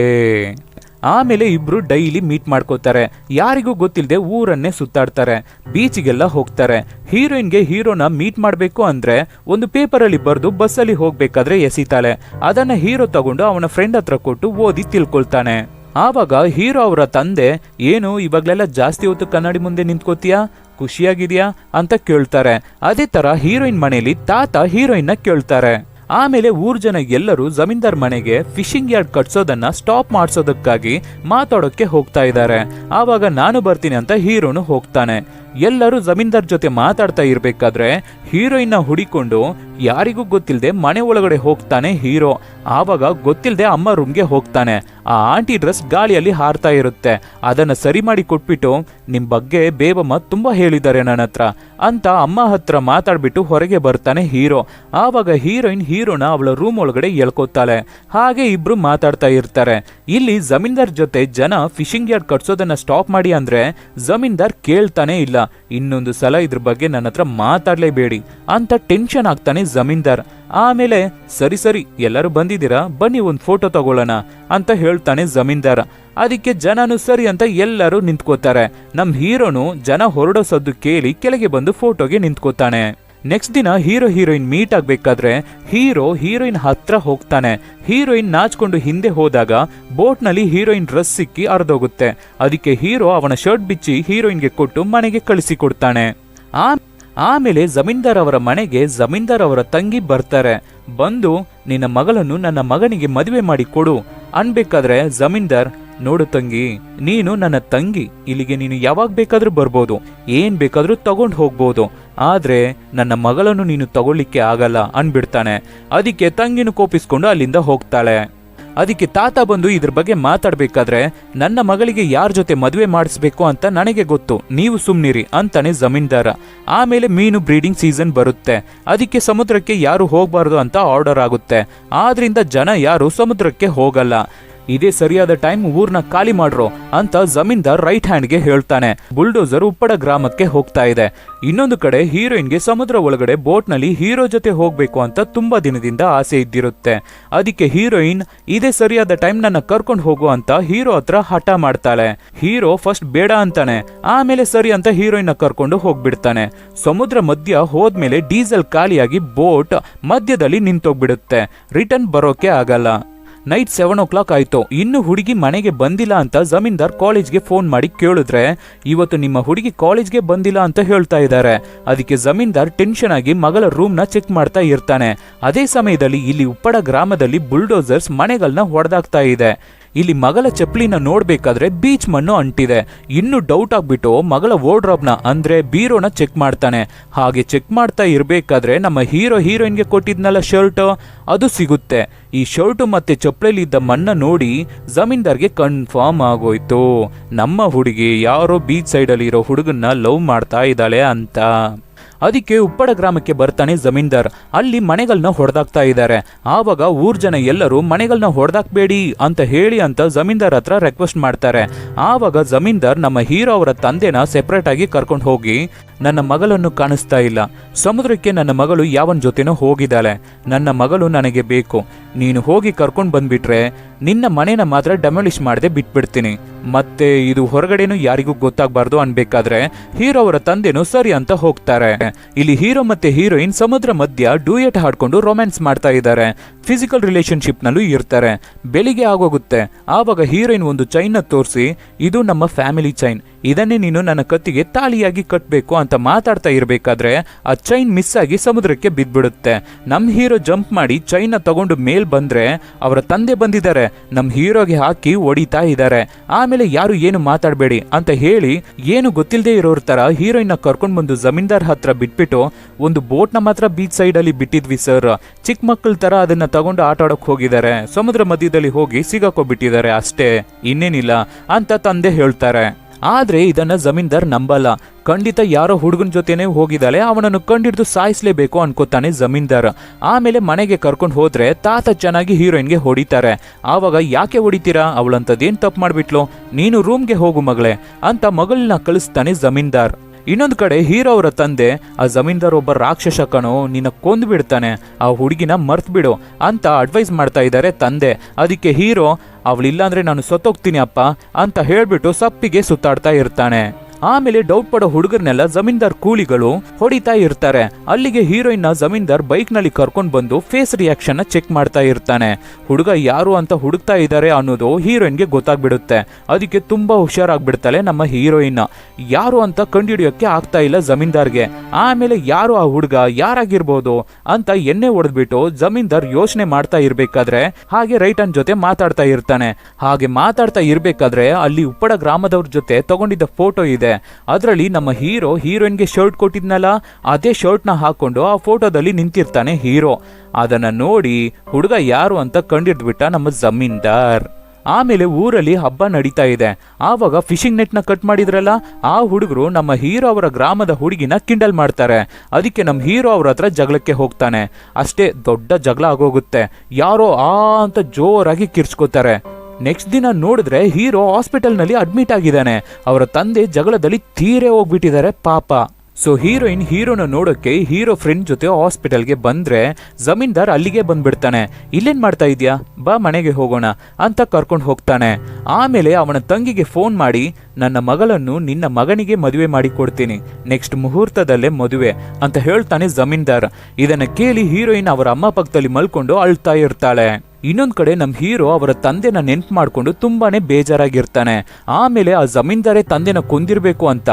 ಆಮೇಲೆ ಇಬ್ರು ಡೈಲಿ ಮೀಟ್ ಮಾಡ್ಕೋತಾರೆ. ಯಾರಿಗೂ ಗೊತ್ತಿಲ್ಲದೆ ಊರನ್ನೇ ಸುತ್ತಾಡ್ತಾರೆ. ಬೀಚ್ಗೆಲ್ಲ ಹೋಗ್ತಾರೆ. ಹೀರೋಯಿನ್ಗೆ ಹೀರೋನ ಮೀಟ್ ಮಾಡಬೇಕು ಅಂದ್ರೆ ಒಂದು ಪೇಪರಲ್ಲಿ ಬರೆದು ಬಸ್ಸಲ್ಲಿ ಹೋಗ್ಬೇಕಾದ್ರೆ ಎಸಿತಾಳೆ. ಅದನ್ನ ಹೀರೋ ತಗೊಂಡು ಅವನ ಫ್ರೆಂಡ್ ಹತ್ರ ಕೊಟ್ಟು ಓದಿ ತಿಳ್ಕೊಳ್ತಾನೆ. ಆವಾಗ ಹೀರೋ ಅವರ ತಂದೆ, ಏನು, ಇವಾಗ್ಲೆಲ್ಲ ಜಾಸ್ತಿ ಹೊತ್ತು ಕನ್ನಡಿ ಮುಂದೆ ನಿಂತ್ಕೋತೀಯಾ? ಖುಷಿಯಾಗಿದೆಯಾ? ಅಂತ ಕೇಳ್ತಾರೆ. ಅದೇ ತರ ಹೀರೋಯಿನ್ ಮನೆಯಲ್ಲಿ ತಾತ ಹೀರೋಯಿನ್ನ ಕೇಳ್ತಾರೆ. ಆಮೇಲೆ ಊರ್ ಜನ ಎಲ್ಲರೂ ಜಮೀನ್ದಾರ್ ಮನೆಗೆ ಫಿಶಿಂಗ್ ಯಾರ್ಡ್ ಕಟ್ಸೋದನ್ನ ಸ್ಟಾಪ್ ಮಾಡಿಸೋದಕ್ಕಾಗಿ ಮಾತಾಡೋಕೆ ಹೋಗ್ತಾ ಇದ್ದಾರೆ. ಆವಾಗ ನಾನು ಬರ್ತೀನಿ ಅಂತ ಹೀರೋನು ಹೋಗ್ತಾನೆ. ಎಲ್ಲರೂ ಜಮೀನ್ದಾರ್ ಜೊತೆ ಮಾತಾಡ್ತಾ ಇರ್ಬೇಕಾದ್ರೆ ಹೀರೋಯಿನ್ನ ಹುಡಿಕೊಂಡು ಯಾರಿಗೂ ಗೊತ್ತಿಲ್ಲದೆ ಮನೆ ಒಳಗಡೆ ಹೋಗ್ತಾನೆ ಹೀರೋ. ಆವಾಗ ಗೊತ್ತಿಲ್ಲದೆ ಅಮ್ಮ ರೂಮ್ಗೆ ಹೋಗ್ತಾನೆ. ಆ ಆಂಟಿ ಡ್ರೆಸ್ ಗಾಳಿಯಲ್ಲಿ ಹಾರ್ತಾ ಇರುತ್ತೆ. ಅದನ್ನ ಸರಿ ಮಾಡಿ ಕೊಟ್ಬಿಟ್ಟು ನಿಮ್ಮ ಬಗ್ಗೆ ಬೇಬಮ್ಮ ತುಂಬಾ ಹೇಳಿದ್ದಾರೆ ನನ್ನ ಹತ್ರ ಅಂತ ಅಮ್ಮ ಹತ್ರ ಮಾತಾಡ್ಬಿಟ್ಟು ಹೊರಗೆ ಬರ್ತಾನೆ ಹೀರೋ. ಆವಾಗ ಹೀರೋಯಿನ್ ಹೀರೋನ ಅವಳ ರೂಮ್ ಒಳಗಡೆ ಎಳ್ಕೊತಾಳೆ. ಹಾಗೆ ಇಬ್ರು ಮಾತಾಡ್ತಾ ಇರ್ತಾರೆ. ಇಲ್ಲಿ ಜಮೀನ್ದಾರ್ ಜೊತೆ ಜನ ಫಿಶಿಂಗ್ ಯಾರ್ಡ್ ಕಟ್ಸೋದನ್ನ ಸ್ಟಾಪ್ ಮಾಡಿ ಅಂದ್ರೆ ಜಮೀನ್ದಾರ್ ಕೇಳ್ತಾನೆ ಇಲ್ಲ. ಇನ್ನೊಂದು ಸಲ ಇದ್ರ ಬಗ್ಗೆ ನನ್ನ ಹತ್ರ ಮಾತಾಡ್ಲೇಬೇಡಿ ಅಂತ ಟೆನ್ಷನ್ ಆಗ್ತಾನೆ ಜಮೀನ್ದಾರ್. ಆಮೇಲೆ, ಸರಿ ಸರಿ, ಎಲ್ಲರೂ ಬಂದಿದ್ದೀರಾ? ಬನ್ನಿ ಒಂದು ಫೋಟೋ ತಗೊಳ್ಳೋಣ, ಅಂತ ಹೇಳ್ತಾನೆ ಜಮೀನ್ದಾರ. ಅದಕ್ಕೆ ಜನನು ಸರಿ ಅಂತ ಎಲ್ಲರೂ ನಿಂತ್ಕೋತಾರೆ. ನಮ್ಮ ಹೀರೋನು ಜನ ಹೊರಡೋ ಸದ್ದು ಕೇಳಿ ಕೆಳಗೆ ಬಂದು ಫೋಟೋಗೆ ನಿಂತ್ಕೋತಾನೆ. ನೆಕ್ಸ್ಟ್ ದಿನ ಹೀರೋ ಹೀರೋಯಿನ್ ಮೀಟ್ ಆಗ್ಬೇಕಾದ್ರೆ ಹೀರೋ ಹೀರೋಯಿನ್ ಹತ್ರ ಹೋಗ್ತಾನೆ. ಹೀರೋಯಿನ್ ನಾಚ್ಕೊಂಡು ಹಿಂದೆ ಹೋದಾಗ ಬೋಟ್ನಲ್ಲಿ ಹೀರೋಯಿನ್ ಡ್ರೆಸ್ ಸಿಕ್ಕಿ ಅರ್ಧೋಗುತ್ತೆ ಅದಕ್ಕೆ ಹೀರೋ ಅವನ ಶರ್ಟ್ ಬಿಚ್ಚಿ ಹೀರೋಯಿನ್ಗೆ ಕೊಟ್ಟು ಮನೆಗೆ ಕಳಿಸಿಕೊಡ್ತಾನೆ ಆ, ಆಮೇಲೆ ಜಮೀನ್ದಾರ್ ಅವರ ಮನೆಗೆ ಜಮೀನ್ದಾರ್ ಅವರ ತಂಗಿ ಬರ್ತಾರೆ. ಬಂದು, ನಿನ್ನ ಮಗಳನ್ನು ನನ್ನ ಮಗನಿಗೆ ಮದುವೆ ಮಾಡಿ ಕೊಡು. ಅನ್ಬೇಕಾದ್ರೆ ಜಮೀನ್ದಾರ್ ನೋಡು ತಂಗಿ, ನೀನು ನನ್ನ ತಂಗಿ, ಇಲ್ಲಿಗೆ ನೀನು ಯಾವಾಗ ಬೇಕಾದ್ರೂ ಬರ್ಬೋದು, ಏನ್ ಬೇಕಾದ್ರೂ ತಗೊಂಡು ಹೋಗ್ಬೋದು, ಆದ್ರೆ ನನ್ನ ಮಗಳನ್ನು ನೀನು ತಗೊಳ್ಳಿಕ್ಕೆ ಆಗಲ್ಲ ಅನ್ಬಿಡ್ತಾನೆ. ಅದಕ್ಕೆ ತಂಗಿನ ಕೋಪಿಸ್ಕೊಂಡು ಅಲ್ಲಿಂದ ಹೋಗ್ತಾಳೆ. ಅದಕ್ಕೆ ತಾತ ಬಂದು ಇದ್ರ ಬಗ್ಗೆ ಮಾತಾಡ್ಬೇಕಾದ್ರೆ, ನನ್ನ ಮಗಳಿಗೆ ಯಾರ ಜೊತೆ ಮದುವೆ ಮಾಡಿಸ್ಬೇಕು ಅಂತ ನನಗೆ ಗೊತ್ತು, ನೀವು ಸುಮ್ನಿರಿ ಅಂತಾನೆ ಜಮೀನ್ದಾರ. ಆಮೇಲೆ ಮೀನು ಬ್ರೀಡಿಂಗ್ ಸೀಸನ್ ಬರುತ್ತೆ. ಅದಕ್ಕೆ ಸಮುದ್ರಕ್ಕೆ ಯಾರು ಹೋಗಬಾರ್ದು ಅಂತ ಆರ್ಡರ್ ಆಗುತ್ತೆ. ಆದ್ರಿಂದ ಜನ ಯಾರು ಸಮುದ್ರಕ್ಕೆ ಹೋಗಲ್ಲ. ಇದೇ ಸರಿಯಾದ ಟೈಮ್ ಊರ್ನ ಖಾಲಿ ಮಾಡ್ರು ಅಂತ ಜಮೀನ್ದಾರ್ ರೈಟ್ ಹ್ಯಾಂಡ್ಗೆ ಹೇಳ್ತಾನೆ. ಬುಲ್ಡೋಸರ್ ಉಪ್ಪಡ ಗ್ರಾಮಕ್ಕೆ ಹೋಗ್ತಾ ಇದೆ. ಇನ್ನೊಂದು ಕಡೆ ಹೀರೋಯಿನ್ಗೆ ಸಮುದ್ರ ಒಳಗಡೆ ಬೋಟ್ನಲ್ಲಿ ಹೀರೋ ಜೊತೆ ಹೋಗ್ಬೇಕು ಅಂತ ತುಂಬಾ ದಿನದಿಂದ ಆಸೆ ಇದ್ದಿರುತ್ತೆ. ಅದಕ್ಕೆ ಹೀರೋಯಿನ್, ಇದೇ ಸರಿಯಾದ ಟೈಮ್ ನನ್ನ ಕರ್ಕೊಂಡು ಹೋಗು ಅಂತ ಹೀರೋ ಹತ್ರ ಹಠ ಮಾಡ್ತಾಳೆ. ಹೀರೋ ಫಸ್ಟ್ ಬೇಡ ಅಂತಾನೆ. ಆಮೇಲೆ ಸರಿ ಅಂತ ಹೀರೋಯಿನ್ ಕರ್ಕೊಂಡು ಹೋಗ್ಬಿಡ್ತಾನೆ. ಸಮುದ್ರ ಮಧ್ಯ ಹೋದ್ಮೇಲೆ ಡೀಸೆಲ್ ಖಾಲಿಯಾಗಿ ಬೋಟ್ ಮಧ್ಯದಲ್ಲಿ ನಿಂತೋಗ್ಬಿಡುತ್ತೆ. ರಿಟರ್ನ್ ಬರೋಕೆ ಆಗಲ್ಲ. ನೈಟ್ ಸೆವೆನ್ ಓ ಕ್ಲಾಕ್ ಆಯ್ತು. ಇನ್ನು ಹುಡುಗಿ ಮನೆಗೆ ಬಂದಿಲ್ಲ ಅಂತ ಜಮೀನ್ದಾರ್ ಕಾಲೇಜ್ಗೆ ಫೋನ್ ಮಾಡಿ ಕೇಳಿದ್ರೆ, ಇವತ್ತು ನಿಮ್ಮ ಹುಡುಗಿ ಕಾಲೇಜ್ಗೆ ಬಂದಿಲ್ಲ ಅಂತ ಹೇಳ್ತಾ ಇದ್ದಾರೆ ಅದಕ್ಕೆ ಜಮೀನ್ದಾರ್ ಟೆನ್ಷನ್ ಆಗಿ ಮಗಳ ರೂಮ್ನ ಚೆಕ್ ಮಾಡ್ತಾ ಇರ್ತಾನೆ. ಅದೇ ಸಮಯದಲ್ಲಿ ಇಲ್ಲಿ ಉಪ್ಪಡ ಗ್ರಾಮದಲ್ಲಿ ಬುಲ್ಡೋಸರ್ಸ್ ಮನೆಗಳನ್ನ ಹೊಡೆದಾಗ್ತಾ ಇದೆ. ಇಲ್ಲಿ ಮಗಳ ಚಪ್ಪಲಿನ ನೋಡ್ಬೇಕಾದ್ರೆ ಬೀಚ್ ಮಣ್ಣು ಅಂಟಿದೆ. ಇನ್ನು ಡೌಟ್ ಆಗ್ಬಿಟ್ಟು ಮಗಳ ನ ಅಂದ್ರೆ ಬೀರೋನ ಚೆಕ್ ಮಾಡ್ತಾನೆ. ಹಾಗೆ ಚೆಕ್ ಮಾಡ್ತಾ ಇರಬೇಕಾದ್ರೆ ನಮ್ಮ ಹೀರೋ ಹೀರೋಯಿನ್ಗೆ ಕೊಟ್ಟಿದ್ನಲ್ಲ ಶರ್ಟ್ ಅದು ಸಿಗುತ್ತೆ. ಈ ಶರ್ಟು ಮತ್ತೆ ಚಪ್ಪಲಿಲಿ ಇದ್ದ ಮಣ್ಣ ನೋಡಿ ಜಮೀನ್ದಾರ್ಗೆ ಕನ್ಫರ್ಮ್ ಆಗೋಯ್ತು. ನಮ್ಮ ಹುಡುಗಿ ಯಾರೋ ಬೀಚ್ ಸೈಡಲ್ಲಿ ಇರೋ ಹುಡುಗನ್ನ ಲವ್ ಮಾಡ್ತಾ ಇದ್ದಾಳೆ ಅಂತ. ಅದಕ್ಕೆ ಉಪ್ಪಡ ಗ್ರಾಮಕ್ಕೆ ಬರ್ತಾನೆ ಜಮೀನ್ದಾರ್. ಅಲ್ಲಿ ಮನೆಗಳನ್ನ ಹೊಡೆದಾಕ್ತಾ ಇದ್ದಾರೆ. ಆವಾಗ ಊರ್ ಜನ ಎಲ್ಲರೂ ಮನೆಗಳನ್ನ ಹೊಡೆದಾಕ್ಬೇಡಿ ಅಂತ ಹೇಳಿ ಅಂತ ಜಮೀನ್ದಾರ್ ಹತ್ರ ರಿಕ್ವೆಸ್ಟ್ ಮಾಡ್ತಾರೆ. ಆವಾಗ ಜಮೀನ್ದಾರ್ ನಮ್ಮ ಹೀರೋ ಅವರ ತಂದೆನ ಸೆಪರೇಟ್ ಆಗಿ ಕರ್ಕೊಂಡು ಹೋಗಿ ನನ್ನ ಮಗಳನ್ನು ಕಾಣಿಸ್ತಾ ಇಲ್ಲ. ಸಮುದ್ರಕ್ಕೆ ನನ್ನ ಮಗಳು ಯಾವನ ಜೊತೆನೋ ಹೋಗಿದ್ದಾಳೆ. ನನ್ನ ಮಗಳು ನನಗೆ ಬೇಕು. ನೀನು ಹೋಗಿ ಕರ್ಕೊಂಡು ಬಂದ್ಬಿಟ್ರೆ ನಿನ್ನ ಮನೇನ ಮಾತ್ರ ಡೆಮಾಲಿಷ್ ಮಾಡದೆ ಬಿಟ್ಬಿಡ್ತೀನಿ. ಮತ್ತೆ ಇದು ಹೊರಗಡೆನೂ ಯಾರಿಗೂ ಗೊತ್ತಾಗ್ಬಾರ್ದು ಅನ್ಬೇಕಾದ್ರೆ ಹೀರೋ ಅವರ ತಂದೆನೂ ಸರಿ ಅಂತ ಹೋಗ್ತಾರೆ. ಇಲ್ಲಿ ಹೀರೋ ಮತ್ತೆ ಹೀರೋಯಿನ್ ಸಮುದ್ರ ಮಧ್ಯ ಡೂಯೆಟ್ ಹಾಡ್ಕೊಂಡು ರೊಮ್ಯಾನ್ಸ್ ಮಾಡ್ತಾ ಇದ್ದಾರೆ. ಫಿಸಿಕಲ್ ರಿಲೇಶನ್ಶಿಪ್ನಲ್ಲೂ ಇರ್ತಾರೆ. ಬೆಳಿಗ್ಗೆ ಆಗೋಗುತ್ತೆ. ಆವಾಗ ಹೀರೋಯಿನ್ ಒಂದು ಚೈನ್ನ ತೋರಿಸಿ, ಇದು ನಮ್ಮ ಫ್ಯಾಮಿಲಿ ಚೈನ್ ಇದನ್ನೇ ನೀನು ನನ್ನ ಕತ್ತಿಗೆ ತಾಳಿಯಾಗಿ ಕಟ್ಟಬೇಕು ಅಂತ ಮಾತಾಡ್ತಾ ಇರಬೇಕಾದ್ರೆ, ಆ ಚೈನ್ ಮಿಸ್ ಆಗಿ ಸಮುದ್ರಕ್ಕೆ ಬಿದ್ದ್ಬಿಡುತ್ತೆ. ನಮ್ಮ ಹೀರೋ ಜಂಪ್ ಮಾಡಿ ಚೈನ್ನ ತಗೊಂಡು ಮೇಲ್ ಬಂದ್ರೆ, ಅವರ ತಂದೆ ಬಂದಿದ್ದಾರೆ. ನಮ್ಮ ಹೀರೋಗೆ ಹಾಕಿ ಹೊಡಿತಾ ಇದ್ದಾರೆ. ಆಮೇಲೆ ಯಾರು ಏನು ಮಾತಾಡಬೇಡಿ ಅಂತ ಹೇಳಿ, ಏನು ಗೊತ್ತಿಲ್ಲದೆ ಇರೋರ ಥರ ಹೀರೋಯಿನ್ ಕರ್ಕೊಂಡು ಬಂದು ಜಮೀನ್ದಾರ್ ಹತ್ರ ಬಿಟ್ಬಿಟ್ಟು, ಒಂದು ಬೋಟ್ನ ಮಾತ್ರ ಬೀಚ್ ಸೈಡ್ ಅಲ್ಲಿ ಬಿಟ್ಟಿದ್ವಿ ಸರ್. ಚಿಕ್ಕ ಮಕ್ಕಳ ತರ ಅದನ್ನ ತಗೊಂಡು ಆಟ ಆಡಕ್ ಹೋಗಿದ್ದಾರೆ. ಸಮುದ್ರ ಮಧ್ಯದಲ್ಲಿ ಹೋಗಿ ಸಿಗಾಕೋಬಿಟ್ಟಿದ್ದಾರೆ ಅಷ್ಟೇ. ಇನ್ನೇನಿಲ್ಲ ಅಂತ ತಂದೆ ಹೇಳ್ತಾರೆ. ಆದ್ರೆ ಇದನ್ನ ಜಮೀನ್ದಾರ್ ನಂಬಲ್ಲ. ಖಂಡಿತ ಯಾರೋ ಹುಡುಗನ ಜೊತೆನೆ ಹೋಗಿದ್ದಾಳೆ, ಅವನನ್ನು ಕಂಡಿಡ್ದು ಸಾಯಿಸ್ಲೇಬೇಕು ಅನ್ಕೋತಾನೆ ಜಮೀನ್ದಾರ್. ಆಮೇಲೆ ಮನೆಗೆ ಕರ್ಕೊಂಡು ಹೋದ್ರೆ ತಾತ ಚೆನ್ನಾಗಿ ಹೀರೋಯಿನ್ಗೆ ಹೊಡಿತಾರೆ. ಆವಾಗ ಯಾಕೆ ಹೊಡಿತೀರಾ? ಅವಳಂತದೇನ್ ತಪ್ಪು ಮಾಡ್ಬಿಟ್ಲು? ನೀನು ರೂಮ್ಗೆ ಹೋಗು ಮಗಳೇ ಅಂತ ಮಗಳನ್ನ ಕಳಿಸ್ತಾನೆ ಜಮೀನ್ದಾರ್. ಇನ್ನೊಂದು ಕಡೆ ಹೀರೋ ಅವರ ತಂದೆ, ಆ ಜಮೀನ್ದಾರ್ ಒಬ್ಬ ರಾಕ್ಷಸ ಕಣೋ ನಿನ್ನ ಕೊಂದು ಬಿಡ್ತಾನೆ, ಆ ಹುಡುಗಿನ ಮರ್ತ್ ಬಿಡು ಅಂತ ಅಡ್ವೈಸ್ ಮಾಡ್ತಾ ಇದ್ದಾರೆ ತಂದೆ. ಅದಕ್ಕೆ ಹೀರೋ ಅವಳಿಲ್ಲ ಅಂದ್ರೆ ನಾನು ಸತ್ತೋಗ್ತೀನಿ ಅಪ್ಪ ಅಂತ ಹೇಳ್ಬಿಟ್ಟು ಸಪ್ಪಿಗೆ ಸುತ್ತಾಡ್ತಾ ಇರ್ತಾನೆ. ಆಮೇಲೆ ಡೌಟ್ ಪಡೋ ಹುಡುಗರ್ನೆಲ್ಲ ಜಮೀನ್ದಾರ್ ಕೂಲಿಗಳು ಹೊಡಿತಾ ಇರ್ತಾರೆ. ಅಲ್ಲಿಗೆ ಹೀರೋಯಿನ್ನ ಜಮೀನ್ದಾರ್ ಬೈಕ್ನಲ್ಲಿ ಕರ್ಕೊಂಡ್ ಬಂದು ಫೇಸ್ ರಿಯಾಕ್ಷನ್ ಚೆಕ್ ಮಾಡ್ತಾ ಇರ್ತಾನೆ. ಹುಡುಗ ಯಾರು ಅಂತ ಹುಡುಕ್ತಾ ಇದ್ದಾರೆ ಅನ್ನೋದು ಹೀರೋಯಿನ್ಗೆ ಗೊತ್ತಾಗ್ಬಿಡುತ್ತೆ. ಅದಕ್ಕೆ ತುಂಬಾ ಹುಷಾರಾಗ್ಬಿಡ್ತಾಳೆ ನಮ್ಮ ಹೀರೋಯಿನ್ ಯಾರು ಅಂತ ಕಂಡುಹಿಡಿಯೋಕೆ ಆಗ್ತಾ ಇಲ್ಲ ಜಮೀನ್ದಾರ್ಗೆ. ಆಮೇಲೆ ಯಾರು ಆ ಹುಡುಗ, ಯಾರಾಗಿರ್ಬೋದು ಅಂತ ಎಣ್ಣೆ ಹೊಡೆದ್ಬಿಟ್ಟು ಜಮೀನ್ದಾರ್ ಯೋಚನೆ ಮಾಡ್ತಾ ಇರ್ಬೇಕಾದ್ರೆ ಹಾಗೆ ರೈಟನ್ ಜೊತೆ ಮಾತಾಡ್ತಾ ಇರ್ತಾನೆ. ಹಾಗೆ ಮಾತಾಡ್ತಾ ಇರ್ಬೇಕಾದ್ರೆ ಅಲ್ಲಿ ಉಪ್ಪಡ ಗ್ರಾಮದವ್ರ ಜೊತೆ ತಗೊಂಡಿದ್ದ ಫೋಟೋ ಇದೆ. ಅದರಲ್ಲಿ ನಮ್ಮ ಹೀರೋ ಹೀರೋಯಿನ್ಗೆ ಶರ್ಟ್ ಕೊಟ್ಟಿದ್ನಲ್ಲ, ಅದೇ ಶರ್ಟ್ನ ಹಾಕೊಂಡು ಆ ಫೋಟೋದಲ್ಲಿ ನಿಂತಿರ್ತಾನೆ ಹೀರೋ. ಅದನ್ನ ನೋಡಿ ಹುಡುಗ ಯಾರು ಅಂತ ಕಂಡಿಡ್ಬಿಟ್ಟ ನಮ್ಮ ಜಮೀನ್ದಾರ್. ಆಮೇಲೆ ಊರಲ್ಲಿ ಹಬ್ಬ ನಡೀತಾ ಇದೆ. ಆವಾಗ ಫಿಶಿಂಗ್ ನೆಟ್ನ ಕಟ್ ಮಾಡಿದ್ರಲ್ಲ, ಆ ಹುಡುಗರು ನಮ್ಮ ಹೀರೋ ಅವರ ಗ್ರಾಮದ ಹುಡುಗಿನ ಕಿಂಡಲ್ ಮಾಡ್ತಾರೆ. ಅದಕ್ಕೆ ನಮ್ಮ ಹೀರೋ ಅವ್ರ ಹತ್ರ ಜಗಳಕ್ಕೆ ಹೋಗ್ತಾನೆ. ಅಷ್ಟೇ ದೊಡ್ಡ ಜಗಳ ಆಗೋಗುತ್ತೆ. ಯಾರೋ ಆ ಅಂತ ಜೋರಾಗಿ ಕಿರ್ಚ್ಕೋತಾರೆ. ನೆಕ್ಸ್ಟ್ ದಿನ ನೋಡಿದ್ರೆ ಹೀರೋ ಹಾಸ್ಪಿಟಲ್ನಲ್ಲಿ ಅಡ್ಮಿಟ್ ಆಗಿದ್ದಾನೆ. ಅವರ ತಂದೆ ಜಗಳದಲ್ಲಿ ತೀರೆ ಹೋಗ್ಬಿಟ್ಟಿದ್ದಾರೆ, ಪಾಪ. ಸೊ ಹೀರೋಯಿನ್ ಹೀರೋನ ನೋಡೋಕೆ ಹೀರೋ ಫ್ರೆಂಡ್ ಜೊತೆ ಹಾಸ್ಪಿಟಲ್ಗೆ ಬಂದ್ರೆ ಜಮೀನ್ದಾರ್ ಅಲ್ಲಿಗೆ ಬಂದ್ಬಿಡ್ತಾನೆ. ಇಲ್ಲೇನ್ ಮಾಡ್ತಾ ಇದೆಯಾ? ಬಾ ಮನೆಗೆ ಹೋಗೋಣ ಅಂತ ಕರ್ಕೊಂಡು ಹೋಗ್ತಾನೆ. ಆಮೇಲೆ ಅವನ ತಂಗಿಗೆ ಫೋನ್ ಮಾಡಿ, ನನ್ನ ಮಗಳನ್ನು ನಿನ್ನ ಮಗನಿಗೆ ಮದುವೆ ಮಾಡಿ ಕೊಡ್ತೀನಿ. ನೆಕ್ಸ್ಟ್ ಮುಹೂರ್ತದಲ್ಲೇ ಮದುವೆ ಅಂತ ಹೇಳ್ತಾನೆ ಜಮೀನ್ದಾರ್. ಇದನ್ನ ಕೇಳಿ ಹೀರೋಯಿನ್ ಅವರ ಅಮ್ಮ ಪಕ್ಕದಲ್ಲಿ ಮಲ್ಕೊಂಡು ಅಳ್ತಾ ಇರ್ತಾಳೆ. ಇನ್ನೊಂದ್ ಕಡೆ ನಮ್ಮ ಹೀರೋ ಅವರ ತಂದೆನ ನೆನ್ಪು ಮಾಡ್ಕೊಂಡು ತುಂಬಾನೇ ಬೇಜಾರಾಗಿರ್ತಾನೆ. ಆಮೇಲೆ ಆ ಜಮೀನ್ದಾರೇ ತಂದೆನ ಕೊಂದಿರ್ಬೇಕು ಅಂತ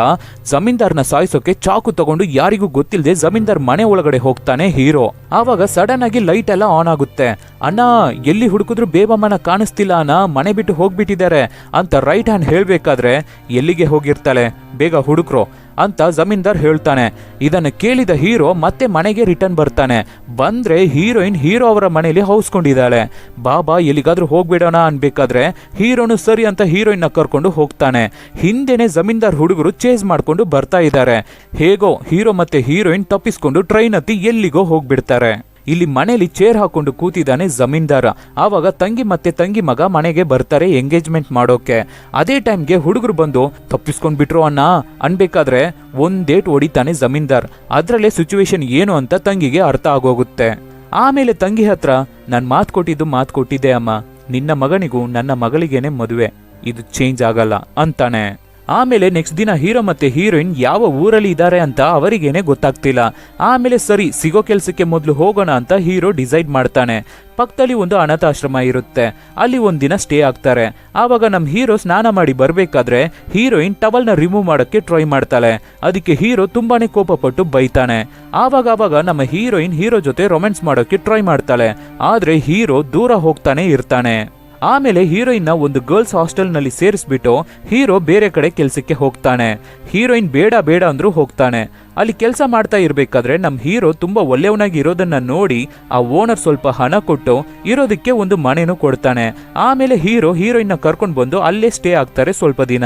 ಜಮೀನ್ದಾರ್ನ ಸಾಯಿಸೋಕೆ ಚಾಕು ತಗೊಂಡು ಯಾರಿಗೂ ಗೊತ್ತಿಲ್ಲದೆ ಜಮೀನ್ದಾರ್ ಮನೆ ಒಳಗಡೆ ಹೋಗ್ತಾನೆ ಹೀರೋ. ಆವಾಗ ಸಡನ್ ಆಗಿ ಲೈಟ್ ಎಲ್ಲ ಆನ್ ಆಗುತ್ತೆ. ಅಣ್ಣ, ಎಲ್ಲಿ ಹುಡುಕಿದ್ರು ಬೇಬಮ್ಮನ ಕಾಣಿಸ್ತಿಲ್ಲ ಅಣ್ಣ, ಮನೆ ಬಿಟ್ಟು ಹೋಗ್ಬಿಟ್ಟಿದ್ದಾರೆ ಅಂತ ರೈಟ್ ಹ್ಯಾಂಡ್ ಹೇಳಬೇಕಾದ್ರೆ ಎಲ್ಲಿಗೆ ಹೋಗಿರ್ತಾಳೆ? ಬೇಗ ಹುಡುಕ್ರು. ಅಂತ ಜಮೀನ್ದಾರ್ ಹೇಳ್ತಾನೆ. ಇದನ್ನು ಕೇಳಿದ ಹೀರೋ ಮತ್ತೆ ಮನೆಗೆ ರಿಟರ್ನ್ ಬರ್ತಾನೆ. ಬಂದ್ರೆ ಹೀರೋಯಿನ್ ಹೀರೋ ಅವರ ಮನೆಯಲ್ಲಿ ಹೌಸ್ಕೊಂಡಿದ್ದಾಳೆ ಬಾಬಾ, ಎಲ್ಲಿಗಾದ್ರೂ ಹೋಗ್ಬಿಡೋಣ ಅನ್ಬೇಕಾದ್ರೆ ಹೀರೋನು ಸರಿ ಅಂತ ಹೀರೋಯಿನ್ನ ಕರ್ಕೊಂಡು ಹೋಗ್ತಾನೆ. ಹಿಂದೆನೆ ಜಮೀನ್ದಾರ್ ಹುಡುಗರು ಚೇಸ್ ಮಾಡ್ಕೊಂಡು ಬರ್ತಾ ಇದ್ದಾರೆ. ಹೇಗೋ ಹೀರೋ ಮತ್ತೆ ಹೀರೋಯಿನ್ ತಪ್ಪಿಸ್ಕೊಂಡು ಟ್ರೈನ್ ಹತ್ತಿ ಎಲ್ಲಿಗೋ ಹೋಗ್ಬಿಡ್ತಾರೆ. ಇಲ್ಲಿ ಮನೇಲಿ ಚೇರ್ ಹಾಕೊಂಡು ಕೂತಿದ್ದಾನೆ ಜಮೀನ್ದಾರ. ಆವಾಗ ತಂಗಿ ಮತ್ತೆ ತಂಗಿ ಮಗ ಮನೆಗೆ ಬರ್ತಾರೆ ಎಂಗೇಜ್ಮೆಂಟ್ ಮಾಡೋಕೆ. ಅದೇ ಟೈಮ್ಗೆ ಹುಡುಗರು ಬಂದು, ತಪ್ಪಿಸ್ಕೊಂಡ್ ಬಿಟ್ರು ಅಣ್ಣ. ಅನ್ಬೇಕಾದ್ರೆ ಒಂದೇಟ್ ಹೊಡಿತಾನೆ ಜಮೀನ್ದಾರ್. ಅದ್ರಲ್ಲೇ ಸಿಚುವೇಶನ್ ಏನು ಅಂತ ತಂಗಿಗೆ ಅರ್ಥ ಆಗೋಗುತ್ತೆ. ಆಮೇಲೆ ತಂಗಿ ಹತ್ರ, ನಾನು ಮಾತು ಕೊಟ್ಟಿದ್ದು ಮಾತು ಕೊಟ್ಟಿದ್ದೆ ಅಮ್ಮ. ನಿನ್ನ ಮಗನಿಗೂ ನನ್ನ ಮಗಳಿಗೇನೆ ಮದುವೆ. ಇದು ಚೇಂಜ್ ಆಗಲ್ಲ. ಅಂತಾನೆ. ಆಮೇಲೆ ನೆಕ್ಸ್ಟ್ ದಿನ ಹೀರೋ ಮತ್ತೆ ಹೀರೋಯಿನ್ ಯಾವ ಊರಲ್ಲಿ ಇದ್ದಾರೆ ಅಂತ ಅವರಿಗೇನೆ ಗೊತ್ತಾಗ್ತಿಲ್ಲ. ಆಮೇಲೆ ಸರಿ, ಸಿಗೋ ಕೆಲಸಕ್ಕೆ ಮೊದಲು ಹೋಗೋಣ ಅಂತ ಹೀರೋ ಡಿಸೈಡ್ ಮಾಡ್ತಾನೆ. ಪಕ್ಕದಲ್ಲಿ ಒಂದು ಅನಾಥಾಶ್ರಮ ಇರುತ್ತೆ. ಅಲ್ಲಿ ಒಂದಿನ ಸ್ಟೇ ಆಗ್ತಾರೆ. ಆವಾಗ ನಮ್ಮ ಹೀರೋ ಸ್ನಾನ ಮಾಡಿ ಬರಬೇಕಾದ್ರೆ ಹೀರೋಯಿನ್ ಟವಲ್ನ ರಿಮೂವ್ ಮಾಡೋಕ್ಕೆ ಟ್ರೈ ಮಾಡ್ತಾಳೆ. ಅದಕ್ಕೆ ಹೀರೋ ತುಂಬಾನೇ ಕೋಪಪಟ್ಟು ಬೈತಾನೆ. ಆವಾಗ ಆವಾಗ ನಮ್ಮ ಹೀರೋಯಿನ್ ಹೀರೋ ಜೊತೆ ರೊಮ್ಯಾನ್ಸ್ ಮಾಡೋಕ್ಕೆ ಟ್ರೈ ಮಾಡ್ತಾಳೆ. ಆದರೆ ಹೀರೋ ದೂರ ಹೋಗ್ತಾನೆ ಇರ್ತಾನೆ. ಆಮೇಲೆ ಹೀರೋಯಿನ್ನ ಒಂದು ಗರ್ಲ್ಸ್ ಹಾಸ್ಟೆಲ್ನಲ್ಲಿ ಸೇರಿಸ್ಬಿಟ್ಟು ಹೀರೋ ಬೇರೆ ಕಡೆ ಕೆಲಸಕ್ಕೆ ಹೋಗ್ತಾನೆ. ಹೀರೋಯಿನ್ ಬೇಡ ಬೇಡ ಅಂದ್ರೂ ಹೋಗ್ತಾನೆ. ಅಲ್ಲಿ ಕೆಲಸ ಮಾಡ್ತಾ ಇರಬೇಕಾದ್ರೆ ನಮ್ಮ ಹೀರೋ ತುಂಬಾ ಒಳ್ಳೆಯವನಾಗಿ ಇರೋದನ್ನ ನೋಡಿ ಆ ಓನರ್ ಸ್ವಲ್ಪ ಹಣ ಕೊಟ್ಟು ಇರೋದಕ್ಕೆ ಒಂದು ಮನೆನೂ ಕೊಡ್ತಾನೆ. ಆಮೇಲೆ ಹೀರೋ ಹೀರೋಯಿನ್ನ ಕರ್ಕೊಂಡು ಬಂದು ಅಲ್ಲೇ ಸ್ಟೇ ಆಗ್ತಾರೆ ಸ್ವಲ್ಪ ದಿನ.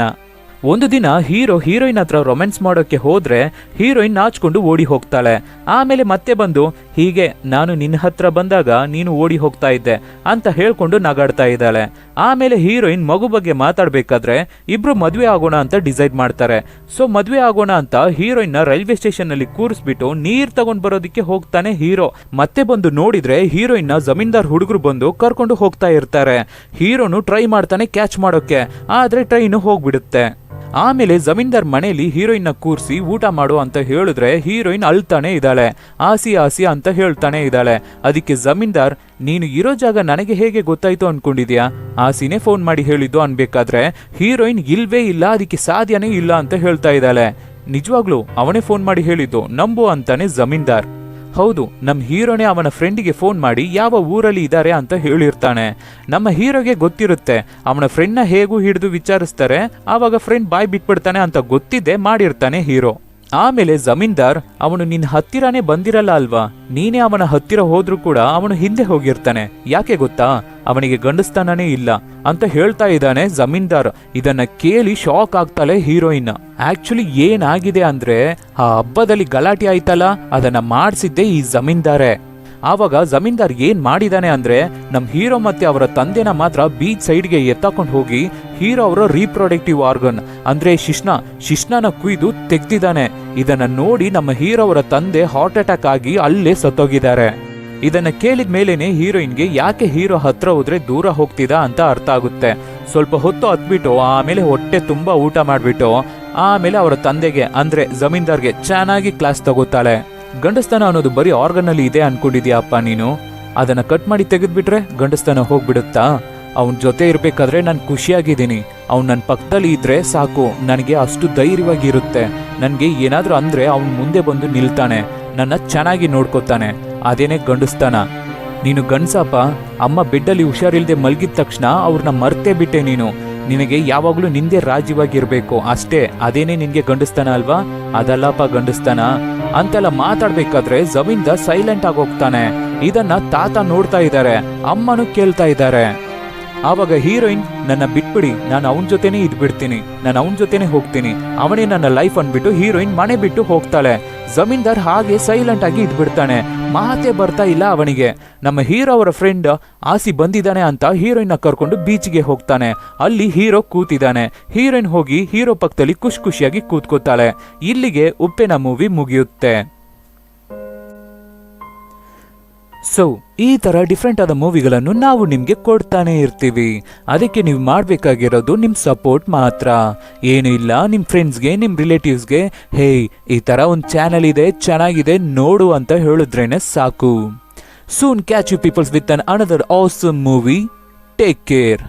ಒಂದು ದಿನ ಹೀರೋ ಹೀರೋಯಿನ್ ಹತ್ರ ರೊಮ್ಯಾನ್ಸ್ ಮಾಡೋಕೆ ಹೋದ್ರೆ ಹೀರೋಯಿನ್ ನಾಚ್ಕೊಂಡು ಓಡಿ ಹೋಗ್ತಾಳೆ. ಆಮೇಲೆ ಮತ್ತೆ ಬಂದು, ಹೀಗೆ, ನಾನು ನಿನ್ನ ಹತ್ರ ಬಂದಾಗ ನೀನು ಓಡಿ ಹೋಗ್ತಾ ಇದ್ದೆ ಅಂತ ಹೇಳ್ಕೊಂಡು ನಗಾಡ್ತಾ ಇದ್ದಾಳೆ. ಆಮೇಲೆ ಹೀರೋಯಿನ್ ಮಗು ಬಗ್ಗೆ ಮಾತಾಡ್ಬೇಕಾದ್ರೆ, ಇಬ್ರು ಮದುವೆ ಆಗೋಣ ಅಂತ ಡಿಸೈಡ್ ಮಾಡ್ತಾರೆ. ಸೊ, ಮದುವೆ ಆಗೋಣ ಅಂತ ಹೀರೋಯಿನ್ನ ರೈಲ್ವೆ ಸ್ಟೇಷನ್ನಲ್ಲಿ ಕೂರಿಸ್ಬಿಟ್ಟು ನೀರ್ ತಗೊಂಡ್ ಬರೋದಕ್ಕೆ ಹೋಗ್ತಾನೆ ಹೀರೋ. ಮತ್ತೆ ಬಂದು ನೋಡಿದ್ರೆ ಹೀರೋಯಿನ್ನ ಜಮೀನ್ದಾರ್ ಹುಡುಗರು ಬಂದು ಕರ್ಕೊಂಡು ಹೋಗ್ತಾ ಇರ್ತಾರೆ. ಹೀರೋನು ಟ್ರೈ ಮಾಡ್ತಾನೆ ಕ್ಯಾಚ್ ಮಾಡೋಕೆ ಆದ್ರೆ ಟ್ರೈನು ಹೋಗ್ಬಿಡುತ್ತೆ. ಆಮೇಲೆ ಜಮೀನ್ದಾರ್ ಮನೆಯಲ್ಲಿ ಹೀರೋಯಿನ್ನ ಕೂರಿಸಿ ಊಟ ಮಾಡು ಅಂತ ಹೇಳಿದ್ರೆ ಹೀರೋಯಿನ್ ಅಳ್ತಾನೆ ಇದ್ದಾಳೆ. ಆಸಿ ಆಸಿ ಅಂತ ಹೇಳ್ತಾನೆ ಇದ್ದಾಳೆ. ಅದಕ್ಕೆ ಜಮೀನ್ದಾರ್, ನೀನು ಇರೋ ಜಾಗ ನನಗೆ ಹೇಗೆ ಗೊತ್ತಾಯ್ತು ಅನ್ಕೊಂಡಿದ್ಯಾ? ಆಸಿನೇ ಫೋನ್ ಮಾಡಿ ಹೇಳಿದ್ದು ಅನ್ಬೇಕಾದ್ರೆ, ಹೀರೋಯಿನ್ ಇಲ್ವೇ ಇಲ್ಲ, ಅದಕ್ಕೆ ಸಾಧ್ಯನೇ ಇಲ್ಲ ಅಂತ ಹೇಳ್ತಾ ಇದ್ದಾಳೆ. ನಿಜವಾಗ್ಲೂ ಅವನೇ ಫೋನ್ ಮಾಡಿ ಹೇಳಿದ್ದು ನಂಬು ಅಂತಾನೆ ಜಮೀನ್ದಾರ್. ಹೌದು ನಮ್ಮ ಹೀರೋನೇ ಅವನ ಫ್ರೆಂಡಿಗೆ ಫೋನ್ ಮಾಡಿ ಯಾವ ಊರಲ್ಲಿ ಇದ್ದಾರೆ ಅಂತ ಹೇಳಿರ್ತಾನೆ. ನಮ್ಮ ಹೀರೋಗೆ ಗೊತ್ತಿರುತ್ತೆ, ಅವನ ಫ್ರೆಂಡ್ನ ಹೇಗೂ ಹಿಡಿದು ವಿಚಾರಿಸ್ತಾರೆ, ಆವಾಗ ಫ್ರೆಂಡ್ ಬಾಯ್ ಬಿಟ್ಬಿಡ್ತಾನೆ ಅಂತ ಗೊತ್ತಿದ್ದೆ ಮಾಡಿರ್ತಾನೆ ಹೀರೋ. ಆಮೇಲೆ ಜಮೀನ್ದಾರ್, ಅವನು ನಿನ್ನ ಹತ್ತಿರನೇ ಬಂದಿರಲ್ಲ ಅಲ್ವಾ? ನೀನೇ ಅವನ ಹತ್ತಿರ ಹೋದ್ರೂ ಕೂಡ ಅವನು ಹಿಂದೆ ಹೋಗಿರ್ತಾನೆ. ಯಾಕೆ ಗೊತ್ತಾ? ಅವನಿಗೆ ಗಂಡಸ್ತಾನನೇ ಇಲ್ಲ ಅಂತ ಹೇಳ್ತಾ ಇದ್ದಾನೆ ಜಮೀನ್ದಾರ್. ಇದನ್ನ ಕೇಳಿ ಶಾಕ್ ಆಗ್ತಾಳೆ ಹೀರೋಯಿನ್ ಆಕ್ಚುಲಿ ಏನಾಗಿದೆ ಅಂದ್ರೆ, ಆ ಹಬ್ಬದಲ್ಲಿ ಗಲಾಟೆ ಆಯ್ತಲ್ಲ? ಅದನ್ನ ಮಾಡಿಸಿದ್ದೆ ಈ ಜಮೀನ್ದಾರೆ. ಆವಾಗ ಜಮೀನ್ದಾರ್ ಏನ್ ಮಾಡಿದಾನೆ ಅಂದ್ರೆ ನಮ್ ಹೀರೋ ಮತ್ತೆ ಅವರ ತಂದೆನ ಮಾತ್ರ ಬೀಚ್ ಸೈಡ್ಗೆ ಎತ್ತಾಕೊಂಡು ಹೋಗಿ ಹೀರೋ ಅವರ ರೀಪ್ರೊಡಕ್ಟಿವ್ ಆರ್ಗನ್ ಅಂದ್ರೆ ಶಿಶ್ನ ಶಿಶ್ನನ ಕುಯ್ದು ತೆಗ್ದಿದ್ದಾನೆ. ಇದನ್ನ ನೋಡಿ ನಮ್ಮ ಹೀರೋ ಅವರ ತಂದೆ ಹಾರ್ಟ್ ಅಟ್ಯಾಕ್ ಆಗಿ ಅಲ್ಲೇ ಸತ್ತೋಗಿದ್ದಾರೆ. ಇದನ್ನ ಕೇಳಿದ ಮೇಲೇನೆ ಹೀರೋಯಿನ್ಗೆ ಯಾಕೆ ಹೀರೋ ಹತ್ರ ಹೋದ್ರೆ ದೂರ ಹೋಗ್ತಿದ ಅಂತ ಅರ್ಥ ಆಗುತ್ತೆ. ಸ್ವಲ್ಪ ಹೊತ್ತು ಹತ್ಬಿಟ್ಟು ಆಮೇಲೆ ಹೊಟ್ಟೆ ತುಂಬಾ ಊಟ ಮಾಡ್ಬಿಟ್ಟು, ಆಮೇಲೆ ಅವರ ತಂದೆಗೆ, ಅಂದ್ರೆ ಜಮೀನ್ದಾರ್ಗೆ ಚೆನ್ನಾಗಿ ಕ್ಲಾಸ್ ತಗೋತಾಳೆ. ಗಂಡಸ್ತಾನ ಅನ್ನೋದು ಬರೀ ಆರ್ಗನ್ ಅಲ್ಲಿ ಇದೆ ಅನ್ಕೊಂಡಿದ್ಯಾ ನೀನು? ಅದನ್ನ ಕಟ್ ಮಾಡಿ ತೆಗೆದ್ಬಿಟ್ರೆ ಗಂಡಸ್ತನ ಹೋಗ್ಬಿಡುತ್ತಾ? ಅವನ ಜೊತೆ ಇರಬೇಕಾದ್ರೆ ನಾನು ಖುಷಿಯಾಗಿದ್ದೀನಿ. ಅವ್ನು ನನ್ನ ಪಕ್ಕದಲ್ಲಿ ಇದ್ರೆ ಸಾಕು. ನನಗೆ ಅಷ್ಟು ಧೈರ್ಯವಾಗಿ ಇರುತ್ತೆ. ನನಗೆ ಏನಾದರೂ ಅಂದ್ರೆ ಅವನು ಮುಂದೆ ಬಂದು ನಿಲ್ತಾನೆ. ನನ್ನ ಚೆನ್ನಾಗಿ ನೋಡ್ಕೋತಾನೆ. ಅದೇನೇ ಗಂಡಸ್ತಾನ. ನೀನು ಗಂಡಸಪ್ಪ, ಅಮ್ಮ ಬೆಡ್ಡಲ್ಲಿ ಹುಷಾರಿಲ್ದೆ ಮಲಗಿದ ತಕ್ಷಣ ಅವ್ರನ್ನ ಮರ್ತೇ ಬಿಟ್ಟೆ ನೀನು. ನಿನಗೆ ಯಾವಾಗ್ಲೂ ನಿಂದೆ ರಾಜ್ಯವಾಗಿರ್ಬೇಕು. ಅಷ್ಟೇ, ಅದೇನೇ ನಿನ್ಗೆ ಗಂಡಿಸ್ತಾನ ಅಲ್ವಾ? ಅದಲ್ಲಪ್ಪ ಗಂಡಿಸ್ತಾನ. ಅಂತೆಲ್ಲ ಮಾತಾಡ್ಬೇಕಾದ್ರೆ ಜಮೀನ್ದ ಸೈಲೆಂಟ್ ಆಗಿ ಹೋಗ್ತಾನೆ. ಇದನ್ನ ತಾತ ನೋಡ್ತಾ ಇದ್ದಾರೆ ಅಮ್ಮನು ಕೇಳ್ತಾ ಇದ್ದಾರೆ ಆವಾಗ ಹೀರೋಯಿನ್, ನನ್ನ ಬಿಟ್ಬಿಡಿ, ನಾನು ಅವನ ಜೊತೆನೇ ಇದ್ಬಿಡ್ತೀನಿ. ನಾನು ಅವನ ಜೊತೆನೇ ಹೋಗ್ತೀನಿ. ಅವನೇ ನನ್ನ ಲೈಫ್ ಅಂದ್ಬಿಟ್ಟು ಹೀರೋಯಿನ್ ಮನೆ ಬಿಟ್ಟು ಹೋಗ್ತಾಳೆ. ಜಮೀನ್ದಾರ್ ಹಾಗೆ ಸೈಲೆಂಟ್ ಆಗಿ ಇದ್ಬಿಡ್ತಾನೆ ಮಾತೇ ಬರ್ತಾ ಇಲ್ಲ ಅವನಿಗೆ. ನಮ್ಮ ಹೀರೋ ಅವರ ಫ್ರೆಂಡ್ ಆಸಿ ಬಂದಿದ್ದಾನೆ ಅಂತ ಹೀರೋಯಿನ್ ಕರ್ಕೊಂಡು ಬೀಚ್ಗೆ ಹೋಗ್ತಾನೆ. ಅಲ್ಲಿ ಹೀರೋ ಕೂತಿದ್ದಾನೆ. ಹೀರೋಯಿನ್ ಹೋಗಿ ಹೀರೋ ಪಕ್ಕದಲ್ಲಿ ಖುಷಿ ಖುಷಿಯಾಗಿ ಕೂತ್ಕೋತಾಳೆ ಇಲ್ಲಿಗೆ ಉಪ್ಪಿನ ಮೂವಿ ಮುಗಿಯುತ್ತೆ. ಸೊ ಈ ತರ ಡಿಫ್ರೆಂಟ್ ಆದ ಮೂವಿಗಳನ್ನು ನಾವು ನಿಮ್ಗೆ ಕೊಡ್ತಾನೆ ಇರ್ತೀವಿ. ಅದಕ್ಕೆ ನೀವು ಮಾಡಬೇಕಾಗಿರೋದು ನಿಮ್ ಸಪೋರ್ಟ್ ಮಾತ್ರ. ಏನು ಇಲ್ಲ, ನಿಮ್ ಫ್ರೆಂಡ್ಸ್ಗೆ ನಿಮ್ ರಿಲೇಟಿವ್ಸ್ಗೆ ಹೇ ಈ ತರ ಒಂದು ಚಾನಲ್ ಇದೆ, ಚೆನ್ನಾಗಿದೆ, ನೋಡು ಅಂತ ಹೇಳಿದ್ರೇನೆ ಸಾಕು. Soon catch you peoples with an another awesome movie take care